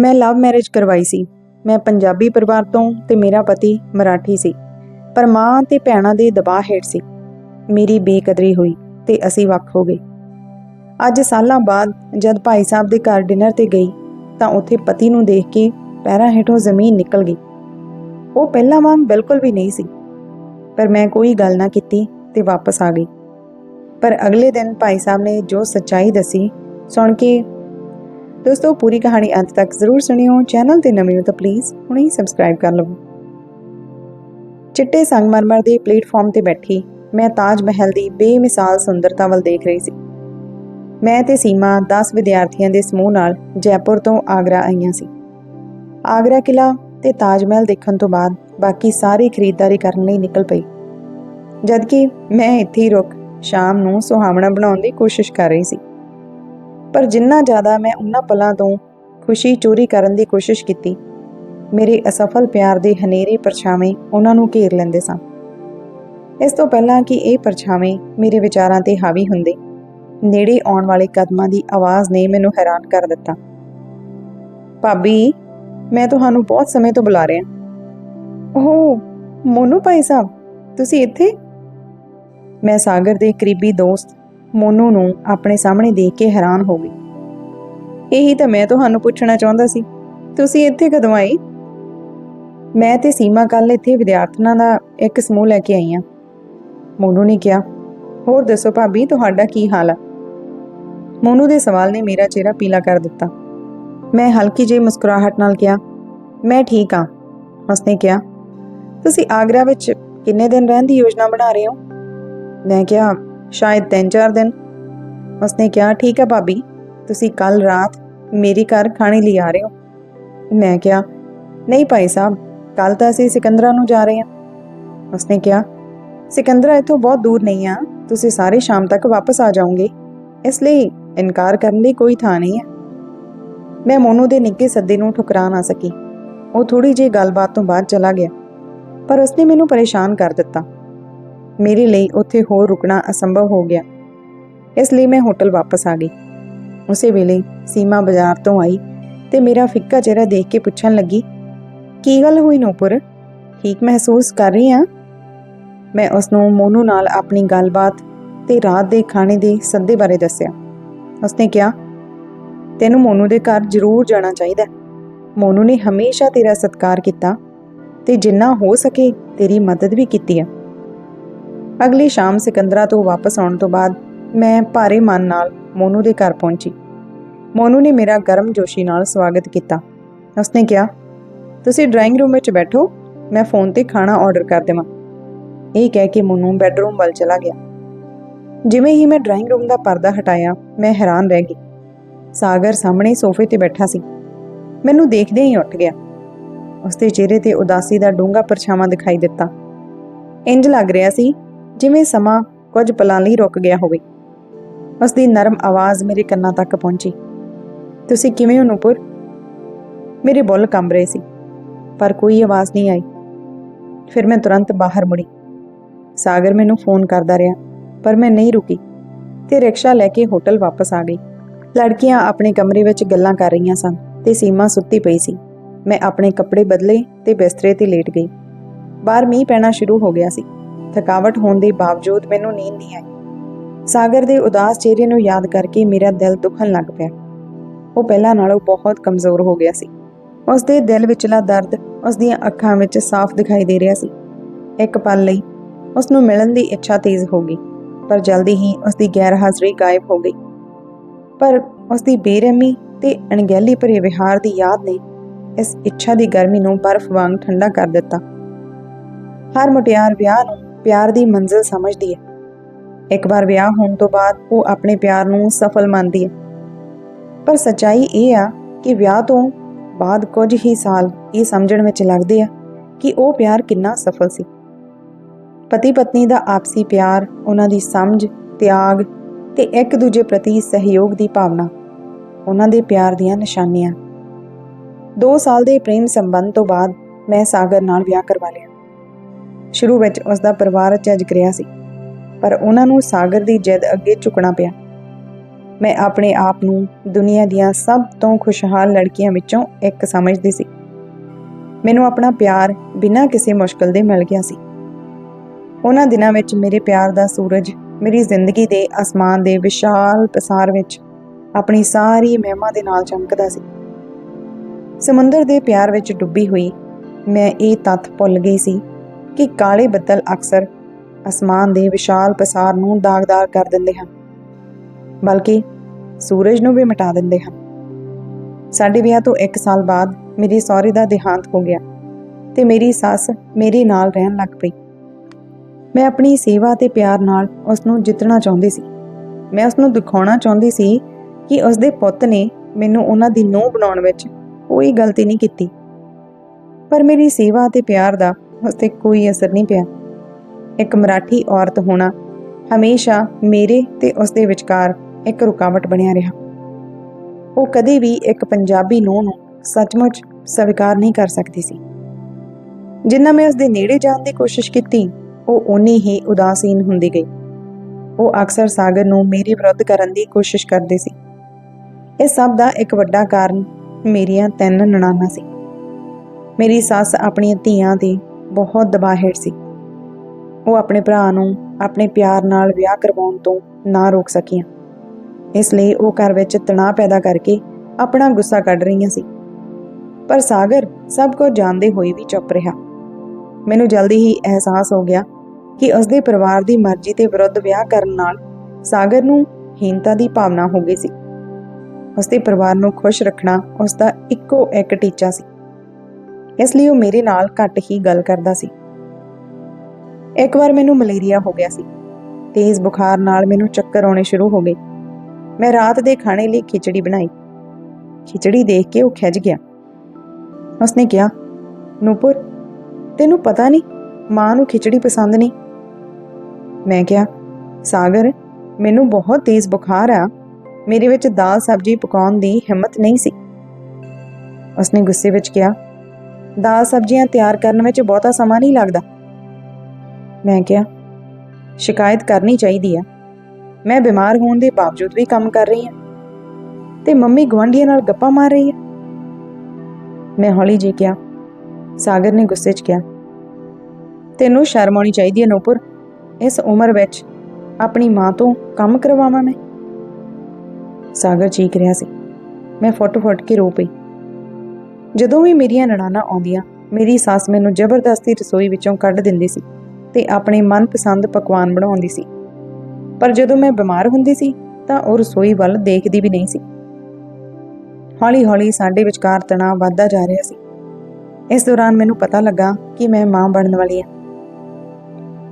ਮੈਂ love marriage ਕਰਵਾਈ ਸੀ। ਮੈਂ ਪੰਜਾਬੀ ਪਰਿਵਾਰ ਤੋਂ ਤੇ ਮੇਰਾ ਪਤੀ ਮਰਾਠੀ ਸੀ। ਪਰ ਮਾਂ ਤੇ ਭੈਣਾਂ ਦੇ ਦਬਾਅ ਹੇਠ ਸੀ। ਮੇਰੀ ਬੇਕਦਰੀ ਹੋਈ ਤੇ ਅਸੀਂ ਵੱਖ ਹੋ ਗਏ। ਅੱਜ ਸਾਲਾਂ ਬਾਅਦ ਜਦ ਭਾਈ ਸਾਹਿਬ ਦੇ ਘਰ ਡਿਨਰ ਤੇ ਗਈ, ਤਾਂ ਉੱਥੇ ਪਤੀ ਨੂੰ ਦੇਖ ਕੇ ਪੈਰਾਂ ਹੇਠੋਂ ਜ਼ਮੀਨ ਨਿਕਲ ਗਈ। ਉਹ ਪਹਿਲਾਂ ਵਾਂਗ ਬਿਲਕੁਲ ਵੀ ਨਹੀਂ ਸੀ। ਪਰ ਮੈਂ ਕੋਈ ਗੱਲ ਨਾ ਕੀਤੀ ਤੇ ਵਾਪਸ ਆ ਗਈ। ਪਰ ਅਗਲੇ ਦਿਨ ਭਾਈ ਸਾਹਿਬ ਨੇ ਜੋ ਸੱਚਾਈ ਦੱਸੀ, ਸੁਣ ਕੇ ਦੋਸਤੋ, ਪੂਰੀ ਕਹਾਣੀ ਅੰਤ ਤੱਕ ਜ਼ਰੂਰ ਸੁਣਿਓ। ਚੈਨਲ ਤੇ ਨਵੇਂ ਹੋ ਤਾਂ ਪਲੀਜ਼ ਹੁਣੇ ਹੀ ਸਬਸਕ੍ਰਾਈਬ ਕਰ ਲਵੋ। ਚਿੱਟੇ ਸੰਗਮਰਮਰ ਦੇ ਪਲੇਟਫਾਰਮ ਤੇ ਬੈਠੀ ਮੈਂ ਤਾਜ ਮਹਿਲ ਦੀ ਬੇਮਿਸਾਲ ਸੁੰਦਰਤਾ ਵੱਲ ਦੇਖ ਰਹੀ ਸੀ। ਮੈਂ ਤੇ ਸੀਮਾ 10 ਵਿਦਿਆਰਥੀਆਂ ਦੇ ਸਮੂਹ ਨਾਲ ਜੈਪੁਰ ਤੋਂ ਆਗਰਾ ਆਈਆਂ ਸੀ। ਆਗਰਾ ਕਿਲਾ ਤੇ ਤਾਜ ਮਹਿਲ ਦੇਖਣ ਤੋਂ ਬਾਅਦ ਬਾਕੀ ਸਾਰੀ ਖਰੀਦਦਾਰੀ ਕਰਨ ਲਈ ਨਿਕਲ ਪਈ। ਜਦਕਿ ਮੈਂ ਇੱਥੇ ਹੀ ਰੁਕ ਸ਼ਾਮ ਨੂੰ ਸੁਹਾਵਣਾ ਬਣਾਉਣ ਦੀ ਕੋਸ਼ਿਸ਼ ਕਰ ਰਹੀ ਸੀ। ਪਰ ਜਿੰਨਾ ਜ਼ਿਆਦਾ ਮੈਂ ਉਹਨਾਂ ਪਲਾਂ ਤੋਂ ਖੁਸ਼ੀ ਚੋਰੀ ਕਰਨ ਦੀ ਕੋਸ਼ਿਸ਼ ਕੀਤੀ, ਮੇਰੇ ਅਸਫਲ ਪਿਆਰ ਦੇ ਹਨੇਰੇ ਪਰਛਾਵੇਂ ਉਹਨਾਂ ਨੂੰ ਘੇਰ ਲੈਂਦੇ ਸਨ ਇਸ ਤੋਂ ਪਹਿਲਾਂ ਕਿ ਇਹ ਪਰਛਾਵੇਂ ਮੇਰੇ ਵਿਚਾਰਾਂ ਤੇ ਹਾਵੀ ਹੁੰਦੇ, ਨੇੜੇ ਆਉਣ ਵਾਲੇ ਕਦਮਾਂ ਦੀ ਆਵਾਜ਼ ਨੇ ਮੈਨੂੰ ਹੈਰਾਨ ਕਰ ਦਿੱਤਾ। ਭਾਬੀ, ਮੈਂ ਤੁਹਾਨੂੰ ਬਹੁਤ ਸਮੇਂ ਤੋਂ ਬੁਲਾ ਰਿਹਾ। ਉਹ ਮੋਨੂ ਭਾਈ ਸਾਹਿਬ, ਤੁਸੀਂ ਇੱਥੇ? ਮੈਂ ਸਾਗਰ ਦੇ ਕਰੀਬੀ ਦੋਸਤ ਮੋਨੂ ਨੂੰ ਆਪਣੇ ਸਾਹਮਣੇ ਦੇਖ ਕੇ ਹੈਰਾਨ ਹੋ ਗਈ। ਇਹੀ ਤਾਂ ਮੈਂ ਤੁਹਾਨੂੰ ਪੁੱਛਣਾ ਚਾਹੁੰਦਾ ਸੀ, ਤੁਸੀਂ ਇੱਥੇ ਕਦੋਂ ਆਏ? ਮੈਂ ਤੇ ਸੀਮਾ ਕੱਲ ਇੱਥੇ ਵਿਦਿਆਰਥਣਾਂ ਦਾ ਇੱਕ ਸਮੂਹ ਲੈ ਕੇ ਆਈ ਹਾਂ। ਮੋਨੂ ਨੇ ਕਿਹਾ, ਹੋਰ ਦੱਸੋ ਭਾਬੀ, ਤੁਹਾਡਾ ਕੀ ਹਾਲ ਆ? ਮੋਨੂ ਦੇ ਸਵਾਲ ਨੇ ਮੇਰਾ ਚਿਹਰਾ ਪੀਲਾ ਕਰ ਦਿੱਤਾ। ਮੈਂ ਹਲਕੀ ਜਿਹੀ ਮੁਸਕਰਾਹਟ ਨਾਲ ਕਿਹਾ, ਮੈਂ ਠੀਕ ਹਾਂ। ਉਸਨੇ ਕਿਹਾ, ਤੁਸੀਂ ਆਗਰਾ ਵਿੱਚ ਕਿੰਨੇ ਦਿਨ ਰਹਿਣ ਦੀ ਯੋਜਨਾ ਬਣਾ ਰਹੇ ਹੋ? ਮੈਂ ਕਿਹਾ ਸ਼ਾਇਦ 3-4 ਦਿਨ। ਉਸਨੇ ਕਿਹਾ, ਠੀਕ ਹੈ ਭਾਬੀ, ਤੁਸੀਂ ਕੱਲ ਰਾਤ ਮੇਰੇ ਘਰ ਖਾਣੇ ਲਈ ਆ ਰਹੇ ਹੋ। ਮੈਂ ਕਿਹਾ, ਨਹੀਂ ਭਾਈ ਸਾਹਿਬ ਕੱਲ ਤਾਂ ਅਸੀਂ ਸਿਕੰਦਰਾ ਨੂੰ ਜਾ ਰਹੇ ਹਾਂ। ਉਸਨੇ ਕਿਹਾ, ਸਿਕੰਦਰਾ ਇੱਥੋਂ ਬਹੁਤ ਦੂਰ ਨਹੀਂ ਆ, ਤੁਸੀਂ ਸਾਰੇ ਸ਼ਾਮ ਤੱਕ ਵਾਪਸ ਆ ਜਾਓਗੇ। ਇਸ ਲਈ ਇਨਕਾਰ ਕਰਨ ਲਈ ਕੋਈ ਥਾਂ ਨਹੀਂ ਹੈ। ਮੈਂ ਮੋਨੂ ਦੇ ਨਿੱਕੇ ਸੱਦੇ ਨੂੰ ਠੁਕਰਾ ਨਾ ਸਕੀ। ਉਹ ਥੋੜੀ ਜਿਹੀ ਗੱਲਬਾਤ ਤੋਂ ਬਾਅਦ ਚਲਾ ਗਿਆ, ਪਰ ਉਸਨੇ ਮੈਨੂੰ ਪਰੇਸ਼ਾਨ ਕਰ ਦਿੱਤਾ। ਮੇਰੇ ਲਈ ਉੱਥੇ ਹੋਰ ਰੁਕਣਾ ਅਸੰਭਵ ਹੋ ਗਿਆ। ਇਸ ਲਈ ਮੈਂ ਹੋਟਲ ਵਾਪਸ ਆ ਗਈ। ਉਸੇ ਵੇਲੇ ਸੀਮਾ ਬਾਜ਼ਾਰ ਤੋਂ ਆਈ ਤੇ ਮੇਰਾ ਫਿੱਕਾ ਚਿਹਰਾ ਦੇਖ ਕੇ ਪੁੱਛਣ ਲੱਗੀ, ਕੀ ਗੱਲ ਹੋਈ ਨੂਪੁਰ? ਠੀਕ ਮਹਿਸੂਸ ਕਰ ਰਹੀ ਆ? ਮੈਂ ਉਸ ਨੂੰ ਮੋਨੂ ਨਾਲ ਆਪਣੀ ਗੱਲਬਾਤ ਤੇ ਰਾਤ ਦੇ ਖਾਣੇ ਦੇ ਸੱਦੇ ਬਾਰੇ ਦੱਸਿਆ। ਉਸਨੇ ਕਿਹਾ, ਤੈਨੂੰ ਮੋਨੂ ਦੇ ਘਰ ਜ਼ਰੂਰ ਜਾਣਾ ਚਾਹੀਦਾ। ਮੋਨੂ ਨੇ ਹਮੇਸ਼ਾ ਤੇਰਾ ਸਤਿਕਾਰ ਕੀਤਾ ਤੇ ਜਿੰਨਾ ਹੋ ਸਕੇ ਤੇਰੀ ਮਦਦ ਵੀ ਕੀਤੀ ਹੈ ਅਗਲੀ ਸ਼ਾਮ ਸਿਕੰਦਰਾ ਤੋਂ ਵਾਪਸ ਆਉਣ ਤੋਂ ਬਾਅਦ ਮੈਂ ਭਾਰੇ ਮਨ ਨਾਲ ਮੋਨੂ ਦੇ ਘਰ ਪਹੁੰਚੀ। ਮੋਨੂ ਨੇ ਮੇਰਾ ਗਰਮ ਜੋਸ਼ੀ ਨਾਲ ਸਵਾਗਤ ਕੀਤਾ। ਉਸਨੇ ਕਿਹਾ, ਤੁਸੀਂ ਡਰਾਇੰਗ ਰੂਮ ਵਿੱਚ ਬੈਠੋ, ਮੈਂ ਫੋਨ ਤੇ ਖਾਣਾ ਆਰਡਰ ਕਰ ਦੇਵਾਂ। ਇਹ ਕਹਿ ਕੇ ਮੋਨੂ ਬੈੱਡਰੂਮ ਵੱਲ ਚਲਾ ਗਿਆ। ਜਿਵੇਂ ਹੀ ਮੈਂ ਡਰਾਇੰਗ ਰੂਮ ਦਾ ਪਰਦਾ ਹਟਾਇਆ, ਮੈਂ ਹੈਰਾਨ ਰਹਿ ਗਈ। ਸਾਗਰ ਸਾਹਮਣੇ ਸੋਫੇ ਤੇ ਬੈਠਾ ਸੀ। ਮੈਨੂੰ ਦੇਖਦਿਆਂ ਹੀ ਉੱਠ ਗਿਆ। ਉਸਦੇ ਚਿਹਰੇ ਤੇ ਉਦਾਸੀ ਦਾ ਡੂੰਘਾ ਪਰਛਾਵਾਂ ਦਿਖਾਈ ਦਿੱਤਾ। ਇੰਜ ਲੱਗ ਰਿਹਾ ਸੀ ਜਿਵੇਂ ਸਮਾਂ ਕੁਝ ਪਲਾਂ ਲਈ ਰੁਕ ਗਿਆ ਹੋਵੇ। ਉਸਦੀ ਨਰਮ ਆਵਾਜ਼ ਮੇਰੇ ਕੰਨਾਂ ਤੱਕ ਪਹੁੰਚੀ। ਤੁਸੀਂ ਕਿਵੇਂ ਹੋ ਨੂਪੁਰ? ਮੇਰੇ ਬੁੱਲ ਕੰਬ ਰਹੇ ਸੀ, ਪਰ ਕੋਈ ਆਵਾਜ਼ ਨਹੀਂ ਆਈ। ਫਿਰ ਮੈਂ ਤੁਰੰਤ ਬਾਹਰ ਮੁੜੀ। ਸਾਗਰ ਮੈਨੂੰ ਫੋਨ ਕਰਦਾ ਰਿਹਾ, ਪਰ ਮੈਂ ਨਹੀਂ ਰੁਕੀ ਤੇ ਰਿਕਸ਼ਾ ਲੈ ਕੇ ਹੋਟਲ ਵਾਪਸ ਆ ਗਈ। ਲੜਕੀਆਂ ਆਪਣੇ ਕਮਰੇ ਵਿੱਚ ਗੱਲਾਂ ਕਰ ਰਹੀਆਂ ਸਨ ਤੇ ਸੀਮਾ ਸੁੱਤੀ ਪਈ ਸੀ। ਮੈਂ ਆਪਣੇ ਕੱਪੜੇ ਬਦਲੇ ਤੇ ਬਿਸਤਰੇ ਤੇ ਲੇਟ ਗਈ। ਬਾਹਰ ਮੀਂਹ ਪੈਣਾ ਸ਼ੁਰੂ ਹੋ ਗਿਆ ਸੀ। ਥਕਾਵਟ ਹੋਣ ਦੇ ਬਾਵਜੂਦ ਮੈਨੂੰ ਨੀਂਦ ਨਹੀਂ ਆਈ। ਸਾਗਰ ਦੇ ਉਦਾਸ ਚਿਹਰੇ ਨੂੰ ਯਾਦ ਕਰਕੇ ਮੇਰਾ ਦਿਲ ਦੁਖਣ ਲੱਗ ਪਿਆ। ਉਹ ਪਹਿਲਾਂ ਨਾਲੋਂ ਬਹੁਤ ਕਮਜ਼ੋਰ ਹੋ ਗਿਆ ਸੀ। ਉਸ ਦੇ ਦਿਲ ਵਿਚਲਾ ਦਰਦ ਉਸ ਦੀਆਂ ਅੱਖਾਂ ਵਿੱਚ ਸਾਫ਼ ਦਿਖਾਈ ਦੇ ਰਿਹਾ ਸੀ। ਇੱਕ ਪਲ ਲਈ ਉਸ ਨੂੰ ਮਿਲਣ ਦੀ ਇੱਛਾ ਤੇਜ਼ ਹੋ ਗਈ, ਪਰ ਜਲਦੀ ਹੀ ਉਸ ਦੀ ਗੈਰ ਹਾਜ਼ਰੀ ਗਾਇਬ ਹੋ ਗਈ। ਪਰ ਉਸ ਦੀ ਬੇਰਹਿਮੀ ਤੇ ਅਣਗਹਿਲੀ ਭਰੇ ਵਿਹਾਰ ਦੀ ਯਾਦ ਨੇ ਇਸ ਇੱਛਾ ਦੀ ਗਰਮੀ ਨੂੰ ਬਰਫ਼ ਵਾਂਗ ਠੰਡਾ ਕਰ ਦਿੱਤਾ। ਹਰ ਮੁਟਿਆਰ ਵਿਆਹ ਨੂੰ ਪਿਆਰ ਦੀ ਮੰਜ਼ਿਲ ਸਮਝਦੀ ਹੈ। ਇੱਕ ਵਾਰ ਵਿਆਹ ਹੋਣ ਤੋਂ ਬਾਅਦ ਉਹ ਆਪਣੇ ਪਿਆਰ ਨੂੰ ਸਫਲ ਮੰਨਦੀ ਹੈ। ਪਰ ਸੱਚਾਈ ਇਹ ਆ ਕਿ ਵਿਆਹ ਤੋਂ ਬਾਅਦ ਕੁਝ ਹੀ ਸਾਲ ਇਹ ਸਮਝਣ ਵਿੱਚ ਲੱਗਦੇ ਆ ਕਿ ਉਹ ਪਿਆਰ ਕਿੰਨਾ ਸਫਲ ਸੀ। ਪਤੀ ਪਤਨੀ ਦਾ ਆਪਸੀ ਪਿਆਰ, ਉਹਨਾਂ ਦੀ ਸਮਝ, ਤਿਆਗ ਤੇ ਇੱਕ ਦੂਜੇ ਪ੍ਰਤੀ ਸਹਿਯੋਗ ਦੀ ਭਾਵਨਾ, ਉਹਨਾਂ ਦੇ ਪਿਆਰ ਦੀਆਂ ਨਿਸ਼ਾਨੀਆਂ। 2 ਸਾਲ ਦੇ ਪ੍ਰੇਮ ਸੰਬੰਧ ਤੋਂ ਬਾਅਦ ਮੈਂ ਸਾਗਰ ਨਾਲ ਵਿਆਹ ਕਰਵਾ ਲਿਆ। ਸ਼ੁਰੂ ਵਿੱਚ ਉਸ ਦਾ ਪਰਿਵਾਰ ਝਿਜਕ ਰਿਹਾ ਸੀ, ਪਰ ਉਹਨਾਂ ਨੂੰ ਸਾਗਰ ਦੀ ਜਿੱਦ ਅੱਗੇ ਝੁਕਣਾ ਪਿਆ। ਮੈਂ ਆਪਣੇ ਆਪ ਨੂੰ ਦੁਨੀਆ ਦੀਆਂ ਸਭ ਤੋਂ ਖੁਸ਼ਹਾਲ ਲੜਕੀਆਂ ਵਿੱਚੋਂ ਇੱਕ ਸਮਝਦੀ ਸੀ। ਮੈਨੂੰ ਆਪਣਾ ਪਿਆਰ ਬਿਨਾਂ ਕਿਸੇ ਮੁਸ਼ਕਲ ਦੇ ਮਿਲ ਗਿਆ ਸੀ। ਉਹਨਾਂ ਦਿਨਾਂ ਵਿੱਚ ਮੇਰੇ ਪਿਆਰ ਦਾ ਸੂਰਜ ਮੇਰੀ ਜ਼ਿੰਦਗੀ ਦੇ ਅਸਮਾਨ ਦੇ ਵਿਸ਼ਾਲ ਪਸਾਰ ਵਿੱਚ ਆਪਣੀ ਸਾਰੀ ਮਹਿਮਾ ਦੇ ਨਾਲ ਚਮਕਦਾ ਸੀ। ਸਮੁੰਦਰ ਦੇ ਪਿਆਰ ਵਿੱਚ ਡੁੱਬੀ ਹੋਈ ਮੈਂ ਇਹ ਤੱਥ ਭੁੱਲ ਗਈ ਸੀ ਕਿ ਕਾਲੇ ਬੱਦਲ ਅਕਸਰ ਅਸਮਾਨ ਦੇ ਵਿਸ਼ਾਲ ਪਸਾਰ ਨੂੰ ਦਾਗਦਾਰ ਕਰ ਦਿੰਦੇ ਹਨ, ਬਲਕਿ ਸੂਰਜ ਨੂੰ ਵੀ ਮਿਟਾ ਦਿੰਦੇ ਹਨ। ਸਾਡੇ ਵਿਆਹ ਤੋਂ 1 ਸਾਲ ਬਾਅਦ ਮੇਰੇ ਸਹੁਰੇ ਦਾ ਦੇਹਾਂਤ ਹੋ ਗਿਆ ਤੇ ਮੇਰੀ ਸੱਸ ਮੇਰੇ ਨਾਲ ਰਹਿਣ ਲੱਗ ਪਈ। ਮੈਂ ਆਪਣੀ ਸੇਵਾ ਤੇ ਪਿਆਰ ਨਾਲ ਉਸ ਨੂੰ ਜਿੱਤਣਾ ਚਾਹੁੰਦੀ ਸੀ। ਮੈਂ ਉਸ ਨੂੰ ਦਿਖਾਉਣਾ ਚਾਹੁੰਦੀ ਸੀ ਕਿ ਉਸ ਦੇ ਪੁੱਤ ਨੇ ਮੈਨੂੰ ਉਹਨਾਂ ਦੀ ਨੂੰਹ ਬਣਾਉਣ ਵਿੱਚ ਕੋਈ ਗਲਤੀ ਨਹੀਂ ਕੀਤੀ। ਪਰ ਮੇਰੀ ਸੇਵਾ ਤੇ ਪਿਆਰ ਦਾ ਉਸ ਤੇ ਕੋਈ ਅਸਰ ਨਹੀਂ ਪਿਆ। ਇੱਕ ਮਰਾਠੀ ਔਰਤ ਹੋਣਾ ਹਮੇਸ਼ਾ ਮੇਰੇ ਤੇ ਉਸ ਦੇ ਵਿਚਕਾਰ ਇੱਕ ਰੁਕਾਵਟ ਬਣਿਆ ਰਿਹਾ। ਉਹ ਕਦੇ ਵੀ ਇੱਕ ਪੰਜਾਬੀ ਨੂੰਹ ਨੂੰ ਸੱਚਮੁੱਚ ਸਵੀਕਾਰ ਨਹੀਂ ਕਰ ਸਕਦੀ ਸੀ। ਜਿੰਨਾ ਮੈਂ ਉਸ ਦੇ ਨੇੜੇ ਜਾਣ ਦੀ ਕੋਸ਼ਿਸ਼ ਕੀਤੀ, ਉਹ ਓਨੀ ਹੀ ਉਦਾਸੀਨ ਹੁੰਦੀ ਗਈ। ਉਹ ਅਕਸਰ ਸਾਗਰ ਨੂੰ ਮੇਰੇ ਵਿਰੁੱਧ ਕਰਨ ਦੀ ਕੋਸ਼ਿਸ਼ ਕਰਦੇ ਸੀ। ਇਹ ਸਭ ਦਾ ਇੱਕ ਵੱਡਾ ਕਾਰਨ ਮੇਰੀਆਂ ਤਿੰਨ ਨਣਾਨਾਂ ਸੀ। ਮੇਰੀ ਸੱਸ ਆਪਣੀਆਂ ਧੀਆਂ ਤੇ ਬਹੁਤ ਦਬਾਅ ਸੀ। ਉਹ ਆਪਣੇ ਭਰਾ ਨੂੰ ਆਪਣੇ ਪਿਆਰ ਨਾਲ ਵਿਆਹ ਕਰਵਾਉਣ ਤੋਂ ਨਾ ਰੋਕ ਸਕੀਆਂ। ਇਸ ਲਈ ਉਹ ਘਰ ਵਿੱਚ ਤਣਾਅ ਪੈਦਾ ਕਰਕੇ ਆਪਣਾ ਗੁੱਸਾ ਕੱਢ ਰਹੀਆਂ ਸੀ। ਪਰ ਸਾਗਰ ਸਭ ਕੁਝ ਜਾਣਦੇ ਹੋਏ ਵੀ ਚੁੱਪ ਰਿਹਾ। ਮੈਨੂੰ ਜਲਦੀ ਹੀ ਅਹਿਸਾਸ ਹੋ ਗਿਆ ਕਿ ਉਸ ਦੇ ਪਰਿਵਾਰ ਦੀ ਮਰਜ਼ੀ ਦੇ ਵਿਰੁੱਧ ਵਿਆਹ ਕਰਨ ਨਾਲ ਸਾਗਰ ਨੂੰ ਹੀਨਤਾ ਦੀ ਭਾਵਨਾ ਹੋ ਗਈ ਸੀ। ਉਸ ਦੇ ਪਰਿਵਾਰ ਨੂੰ ਖੁਸ਼ ਰੱਖਣਾ ਉਸ ਦਾ ਇੱਕੋ ਇੱਕ ਟੀਚਾ ਸੀ। ਇਸ ਲਈ ਉਹ ਮੇਰੇ ਨਾਲ ਘੱਟ ਹੀ ਗੱਲ ਕਰਦਾ ਸੀ। ਇੱਕ ਵਾਰ ਮੈਨੂੰ ਮਲੇਰੀਆ ਹੋ ਗਿਆ ਸੀ। ਤੇਜ਼ ਬੁਖਾਰ ਨਾਲ ਮੈਨੂੰ ਚੱਕਰ ਆਉਣੇ ਸ਼ੁਰੂ ਹੋ ਗਏ। ਮੈਂ ਰਾਤ ਦੇ ਖਾਣੇ ਲਈ ਖਿਚੜੀ ਬਣਾਈ। ਖਿਚੜੀ ਦੇਖ ਕੇ ਉਹ ਖਿੱਚ ਗਿਆ। ਉਸਨੇ ਕਿਹਾ, ਨੂਪੁਰ, ਤੈਨੂੰ ਪਤਾ ਨਹੀਂ, ਮਾਂ ਨੂੰ ਖਿਚੜੀ ਪਸੰਦ ਨਹੀਂ? ਮੈਂ ਕਿਹਾ, ਸਾਗਰ, ਮੈਨੂੰ ਬਹੁਤ ਤੇਜ਼ ਬੁਖਾਰ ਆ। ਮੇਰੇ ਵਿੱਚ ਦਾਲ ਸਬਜ਼ੀ ਪਕਾਉਣ ਦੀ ਹਿੰਮਤ ਨਹੀਂ ਸੀ। ਉਸਨੇ ਗੁੱਸੇ ਵਿੱਚ ਕਿਹਾ ਦਾਲ ਸਬਜ਼ੀਆਂ ਤਿਆਰ ਕਰਨ ਵਿੱਚ ਬਹੁਤਾ ਸਮਾਂ ਨਹੀਂ ਲੱਗਦਾ। ਮੈਂ ਕਿਹਾ, ਸ਼ਿਕਾਇਤ ਕਰਨੀ ਚਾਹੀਦੀ ਆ। ਮੈਂ ਬਿਮਾਰ ਹੋਣ ਦੇ ਬਾਵਜੂਦ ਵੀ ਕੰਮ ਕਰ ਰਹੀ ਹਾਂ ਤੇ ਮੰਮੀ ਗਵਾਂਢੀਆਂ ਨਾਲ ਗੱਪਾਂ ਮਾਰ ਰਹੀ ਹੈ। ਮੈਂ ਹੌਲੀ ਜੀ ਕਿਹਾ, ਸਾਗਰ ਨੇ ਗੁੱਸੇ 'ਚ ਕਿਹਾ, ਤੈਨੂੰ ਸ਼ਰਮ ਆਉਣੀ ਚਾਹੀਦੀ ਹੈ ਨੂਪੁਰ, ਇਸ ਉਮਰ ਵਿੱਚ ਆਪਣੀ ਮਾਂ ਤੋਂ ਕੰਮ ਕਰਵਾਵਾਂ ਮੈਂ। ਸਾਗਰ ਚੀਕ ਰਿਹਾ ਸੀ। ਮੈਂ ਫੁੱਟ-ਫੁੱਟ ਕੇ ਰੋ ਪਈ। ਜਦੋਂ ਵੀ ਮੇਰੀਆਂ ਨਣਾਨਾਂ ਆਉਂਦੀਆਂ, ਮੇਰੀ ਸੱਸ ਮੈਨੂੰ ਜ਼ਬਰਦਸਤੀ ਰਸੋਈ ਵਿੱਚੋਂ ਕੱਢ ਦਿੰਦੀ ਸੀ ਤੇ ਆਪਣੇ ਮਨਪਸੰਦ ਪਕਵਾਨ ਬਣਾਉਂਦੀ ਸੀ। ਪਰ ਜਦੋਂ ਮੈਂ ਬਿਮਾਰ ਹੁੰਦੀ ਸੀ, ਤਾਂ ਉਹ ਰਸੋਈ ਵੱਲ ਦੇਖਦੀ ਵੀ ਨਹੀਂ ਸੀ। ਹੌਲੀ-ਹੌਲੀ ਸਾਡੇ ਵਿਚਕਾਰ ਤਣਾਅ ਵੱਧਦਾ ਜਾ ਰਿਹਾ ਸੀ। ਇਸ ਦੌਰਾਨ ਮੈਨੂੰ ਪਤਾ ਲੱਗਾ ਕਿ ਮੈਂ ਮਾਂ ਬਣਨ ਵਾਲੀ ਹਾਂ।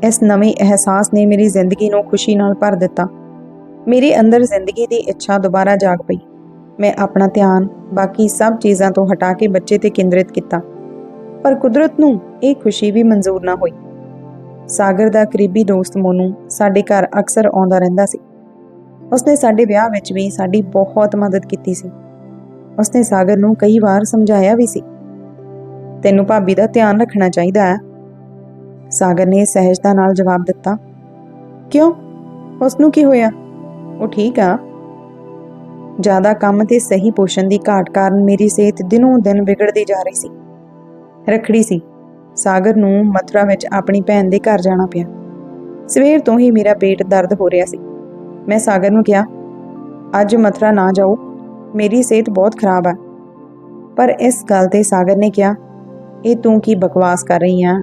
ਇਸ ਨਵੇਂ ਅਹਿਸਾਸ ਨੇ ਮੇਰੀ ਜ਼ਿੰਦਗੀ ਨੂੰ ਖੁਸ਼ੀ ਨਾਲ ਭਰ ਦਿੱਤਾ। ਮੇਰੇ ਅੰਦਰ ਜ਼ਿੰਦਗੀ ਦੀ ਇੱਛਾ ਦੁਬਾਰਾ ਜਾਗ ਪਈ। ਮੈਂ ਆਪਣਾ ਧਿਆਨ ਬਾਕੀ ਸਭ ਚੀਜ਼ਾਂ ਤੋਂ ਹਟਾ ਕੇ ਬੱਚੇ ਤੇ ਕੇਂਦਰਿਤ ਕੀਤਾ। ਪਰ ਕੁਦਰਤ ਨੂੰ ਇਹ ਖੁਸ਼ੀ ਵੀ ਮਨਜ਼ੂਰ ਨਾ ਹੋਈ। ਸਾਗਰ ਦਾ ਕਰੀਬੀ ਦੋਸਤ ਮੋਨੂ ਸਾਡੇ ਘਰ ਅਕਸਰ ਆਉਂਦਾ ਰਹਿੰਦਾ ਸੀ। ਉਸਨੇ ਸਾਡੇ ਵਿਆਹ ਵਿੱਚ ਵੀ ਸਾਡੀ ਬਹੁਤ ਮਦਦ ਕੀਤੀ ਸੀ। ਉਸਨੇ ਸਾਗਰ ਨੂੰ ਕਈ ਵਾਰ ਸਮਝਾਇਆ ਵੀ ਸੀ। ਤੈਨੂੰ ਭਾਬੀ ਦਾ ਧਿਆਨ ਰੱਖਣਾ ਚਾਹੀਦਾ ਹੈ। ਸਾਗਰ ਨੇ ਸਹਿਜਤਾ ਨਾਲ ਜਵਾਬ ਦਿੱਤਾ। ਕਿਉਂ? ਉਸ ਨੂੰ ਕੀ ਹੋਇਆ? ਉਹ ਠੀਕ ਆ? ਜ਼ਿਆਦਾ ਕੰਮ ਤੇ ਸਹੀ ਪੋਸ਼ਣ ਦੀ ਘਾਟ ਕਾਰਨ ਮੇਰੀ ਸਿਹਤ ਦਿਨੋਂ ਦਿਨ ਵਿਗੜਦੀ ਜਾ ਰਹੀ ਸੀ। ਰਖੜੀ ਸੀ। ਸਾਗਰ ਨੂੰ ਮਥੁਰਾ ਵਿੱਚ ਆਪਣੀ ਭੈਣ ਦੇ ਘਰ ਜਾਣਾ ਪਿਆ। ਸਵੇਰ ਤੋਂ ਹੀ ਮੇਰਾ ਪੇਟ ਦਰਦ ਹੋ ਰਿਹਾ ਸੀ। ਮੈਂ ਸਾਗਰ ਨੂੰ ਕਿਹਾ, ਅੱਜ ਮਥੁਰਾ ਨਾ ਜਾਓ। ਮੇਰੀ ਸਿਹਤ ਬਹੁਤ ਖਰਾਬ ਹੈ ਪਰ ਇਸ ਗੱਲ ਤੇ ਸਾਗਰ ਨੇ ਕਿਹਾ, ਇਹ ਤੂੰ ਕੀ ਬਕਵਾਸ ਕਰ ਰਹੀ ਆ?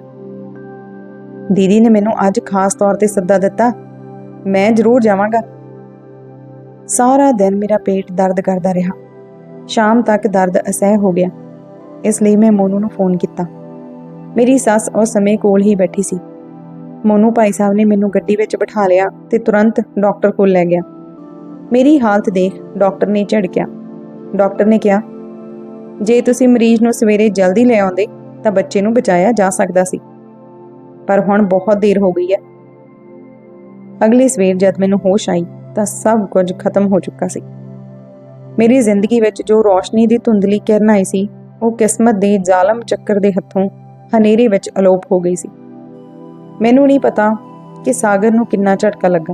ਦੀਦੀ ਨੇ ਮੈਨੂੰ ਅੱਜ ਖਾਸ ਤੌਰ ਤੇ ਸੱਦਾ ਦਿੱਤਾ। ਮੈਂ ਜ਼ਰੂਰ ਜਾਵਾਂਗਾ। ਸਾਰਾ ਦਿਨ ਮੇਰਾ ਪੇਟ ਦਰਦ ਕਰਦਾ ਰਿਹਾ। ਸ਼ਾਮ ਤੱਕ ਦਰਦ ਅਸਹਿ ਹੋ ਗਿਆ। ਇਸ ਲਈ ਮੈਂ ਮੋਨੂ ਨੂੰ ਫੋਨ ਕੀਤਾ। ਮੇਰੀ ਸੱਸ ਉਸ ਸਮੇਂ ਕੋਲ ਹੀ ਬੈਠੀ ਸੀ। ਮੋਨੂ ਭਾਈ ਸਾਹਿਬ ਨੇ ਮੈਨੂੰ ਗੱਡੀ ਵਿੱਚ ਬਿਠਾ ਲਿਆ ਤੇ ਤੁਰੰਤ ਡਾਕਟਰ ਕੋਲ ਲੈ ਗਿਆ। ਮੇਰੀ ਹਾਲਤ ਦੇਖ ਡਾਕਟਰ ਨੇ ਝਿੜਕਿਆ। ਡਾਕਟਰ ਨੇ ਕਿਹਾ, ਜੇ ਤੁਸੀਂ ਮਰੀਜ਼ ਨੂੰ ਸਵੇਰੇ ਜਲਦੀ ਲੈ ਆਉਂਦੇ, ਤਾਂ ਬੱਚੇ ਨੂੰ ਬਚਾਇਆ ਜਾ ਸਕਦਾ ਸੀ। ਪਰ ਹੁਣ ਬਹੁਤ ਦੇਰ ਹੋ ਗਈ ਹੈ। ਅਗਲੀ ਸਵੇਰ ਜਦ ਮੈਨੂੰ ਹੋਸ਼ ਆਈ ਤਾਂ ਸਭ ਕੁਝ ਖਤਮ ਹੋ ਚੁੱਕਾ ਸੀ। ਮੇਰੀ ਜ਼ਿੰਦਗੀ ਵਿੱਚ ਜੋ ਰੋਸ਼ਨੀ ਦੀ ਧੁੰਦਲੀ ਕਿਰਨ ਆਈ ਸੀ, ਉਹ ਕਿਸਮਤ ਦੇ ਜ਼ਾਲਮ ਚੱਕਰ ਦੇ ਹੱਥੋਂ ਹਨੇਰੇ ਵਿੱਚ ਅਲੋਪ ਹੋ ਗਈ ਸੀ। ਮੈਨੂੰ ਨਹੀਂ ਪਤਾ ਕਿ ਸਾਗਰ ਨੂੰ ਕਿੰਨਾ ਝਟਕਾ ਲੱਗਾ,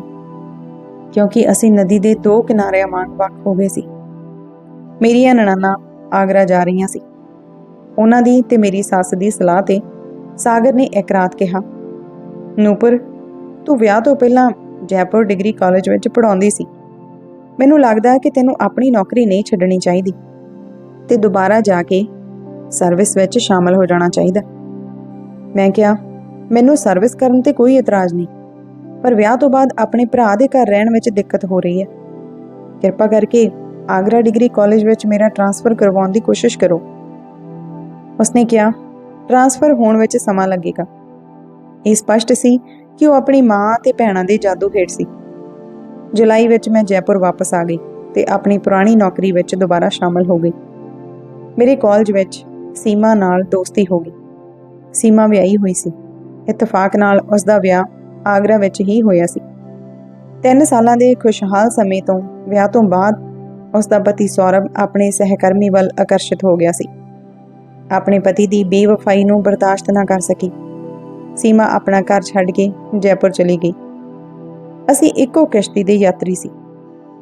ਕਿਉਂਕਿ ਅਸੀਂ ਨਦੀ ਦੇ ਦੋ ਕਿਨਾਰਿਆਂ ਵਾਂਗ ਵੱਖ ਹੋ ਗਏ ਸੀ। ਮੇਰੀਆਂ ਨਣਾਨਾਂ ਆਗਰਾ ਜਾ ਰਹੀਆਂ ਸੀ। ਉਹਨਾਂ ਦੀ ਤੇ ਮੇਰੀ ਸੱਸ ਦੀ ਸਲਾਹ ਤੇ ਸਾਗਰ ਨੇ ਇੱਕ ਰਾਤ ਕਿਹਾ, ਨੂਪੁਰ, ਤੂੰ ਵਿਆਹ ਤੋਂ ਪਹਿਲਾਂ ਜੈਪੁਰ ਡਿਗਰੀ ਕਾਲਜ ਵਿੱਚ ਪੜ੍ਹਾਉਂਦੀ ਸੀ। ਮੈਨੂੰ ਲੱਗਦਾ ਹੈ ਕਿ ਤੈਨੂੰ ਆਪਣੀ ਨੌਕਰੀ ਨਹੀਂ ਛੱਡਣੀ ਚਾਹੀਦੀ ਤੇ ਦੁਬਾਰਾ ਜਾ ਕੇ ਸਰਵਿਸ ਵਿੱਚ ਸ਼ਾਮਲ ਹੋ ਜਾਣਾ ਚਾਹੀਦਾ। ਮੈਂ ਕਿਹਾ, ਮੈਨੂੰ ਸਰਵਿਸ ਕਰਨ ਤੇ ਕੋਈ ਇਤਰਾਜ਼ ਨਹੀਂ, ਪਰ ਵਿਆਹ ਤੋਂ ਬਾਅਦ ਆਪਣੇ ਭਰਾ ਦੇ ਘਰ ਰਹਿਣ ਵਿੱਚ ਦਿੱਕਤ ਹੋ ਰਹੀ ਹੈ। ਕਿਰਪਾ ਕਰਕੇ ਆਗਰਾ ਡਿਗਰੀ ਕਾਲਜ ਵਿੱਚ ਮੇਰਾ ਟ੍ਰਾਂਸਫਰ ਕਰਵਾਉਣ ਦੀ ਕੋਸ਼ਿਸ਼ ਕਰੋ। ਉਸਨੇ ਕਿਹਾ, ਟ੍ਰਾਂਸਫਰ ਹੋਣ ਵਿੱਚ ਸਮਾਂ ਲੱਗੇਗਾ। ਇਹ ਸਪਸ਼ਟ ਸੀ ਕਿ ਉਹ ਆਪਣੀ ਮਾਂ ਤੇ ਭੈਣਾਂ ਦੇ ਜਾਦੂ ਹੇਠ ਸੀ। ਜੁਲਾਈ ਵਿੱਚ ਮੈਂ ਜੈਪੁਰ ਵਾਪਸ ਆ ਗਈ ਤੇ ਆਪਣੀ ਪੁਰਾਣੀ ਨੌਕਰੀ ਵਿੱਚ ਦੁਬਾਰਾ ਸ਼ਾਮਲ ਹੋ ਗਈ। ਮੇਰੇ ਕਾਲਜ ਵਿੱਚ ਸੀਮਾ ਨਾਲ ਦੋਸਤੀ ਹੋ ਗਈ। ਸੀਮਾ ਵਿਆਹੀ ਹੋਈ ਸੀ। ਇਤਫਾਕ ਨਾਲ ਉਸ ਦਾ ਵਿਆਹ ਆਗਰਾ ਵਿੱਚ ਹੀ ਹੋਇਆ ਸੀ। ਤਿੰਨ ਸਾਲਾਂ ਦੇ ਖੁਸ਼ਹਾਲ ਸਮੇਂ ਤੋਂ ਵਿਆਹ ਤੋਂ ਬਾਅਦ ਉਸ ਦਾ ਪਤੀ ਸੌਰਵ ਆਪਣੇ ਸਹਿਕਰਮੀ ਵੱਲ ਆਕਰਸ਼ਿਤ ਹੋ ਗਿਆ ਸੀ। ਆਪਣੇ ਪਤੀ ਦੀ ਬੇਵਫਾਈ ਨੂੰ ਬਰਦਾਸ਼ਤ ਨਾ ਕਰ ਸਕੀ। ਸੀਮਾ ਆਪਣਾ ਘਰ ਛੱਡ ਕੇ ਜੈਪੁਰ ਚਲੀ ਗਈ। ਅਸੀਂ ਇੱਕੋ ਕਿਸ਼ਤੀ ਦੇ ਯਾਤਰੀ ਸੀ।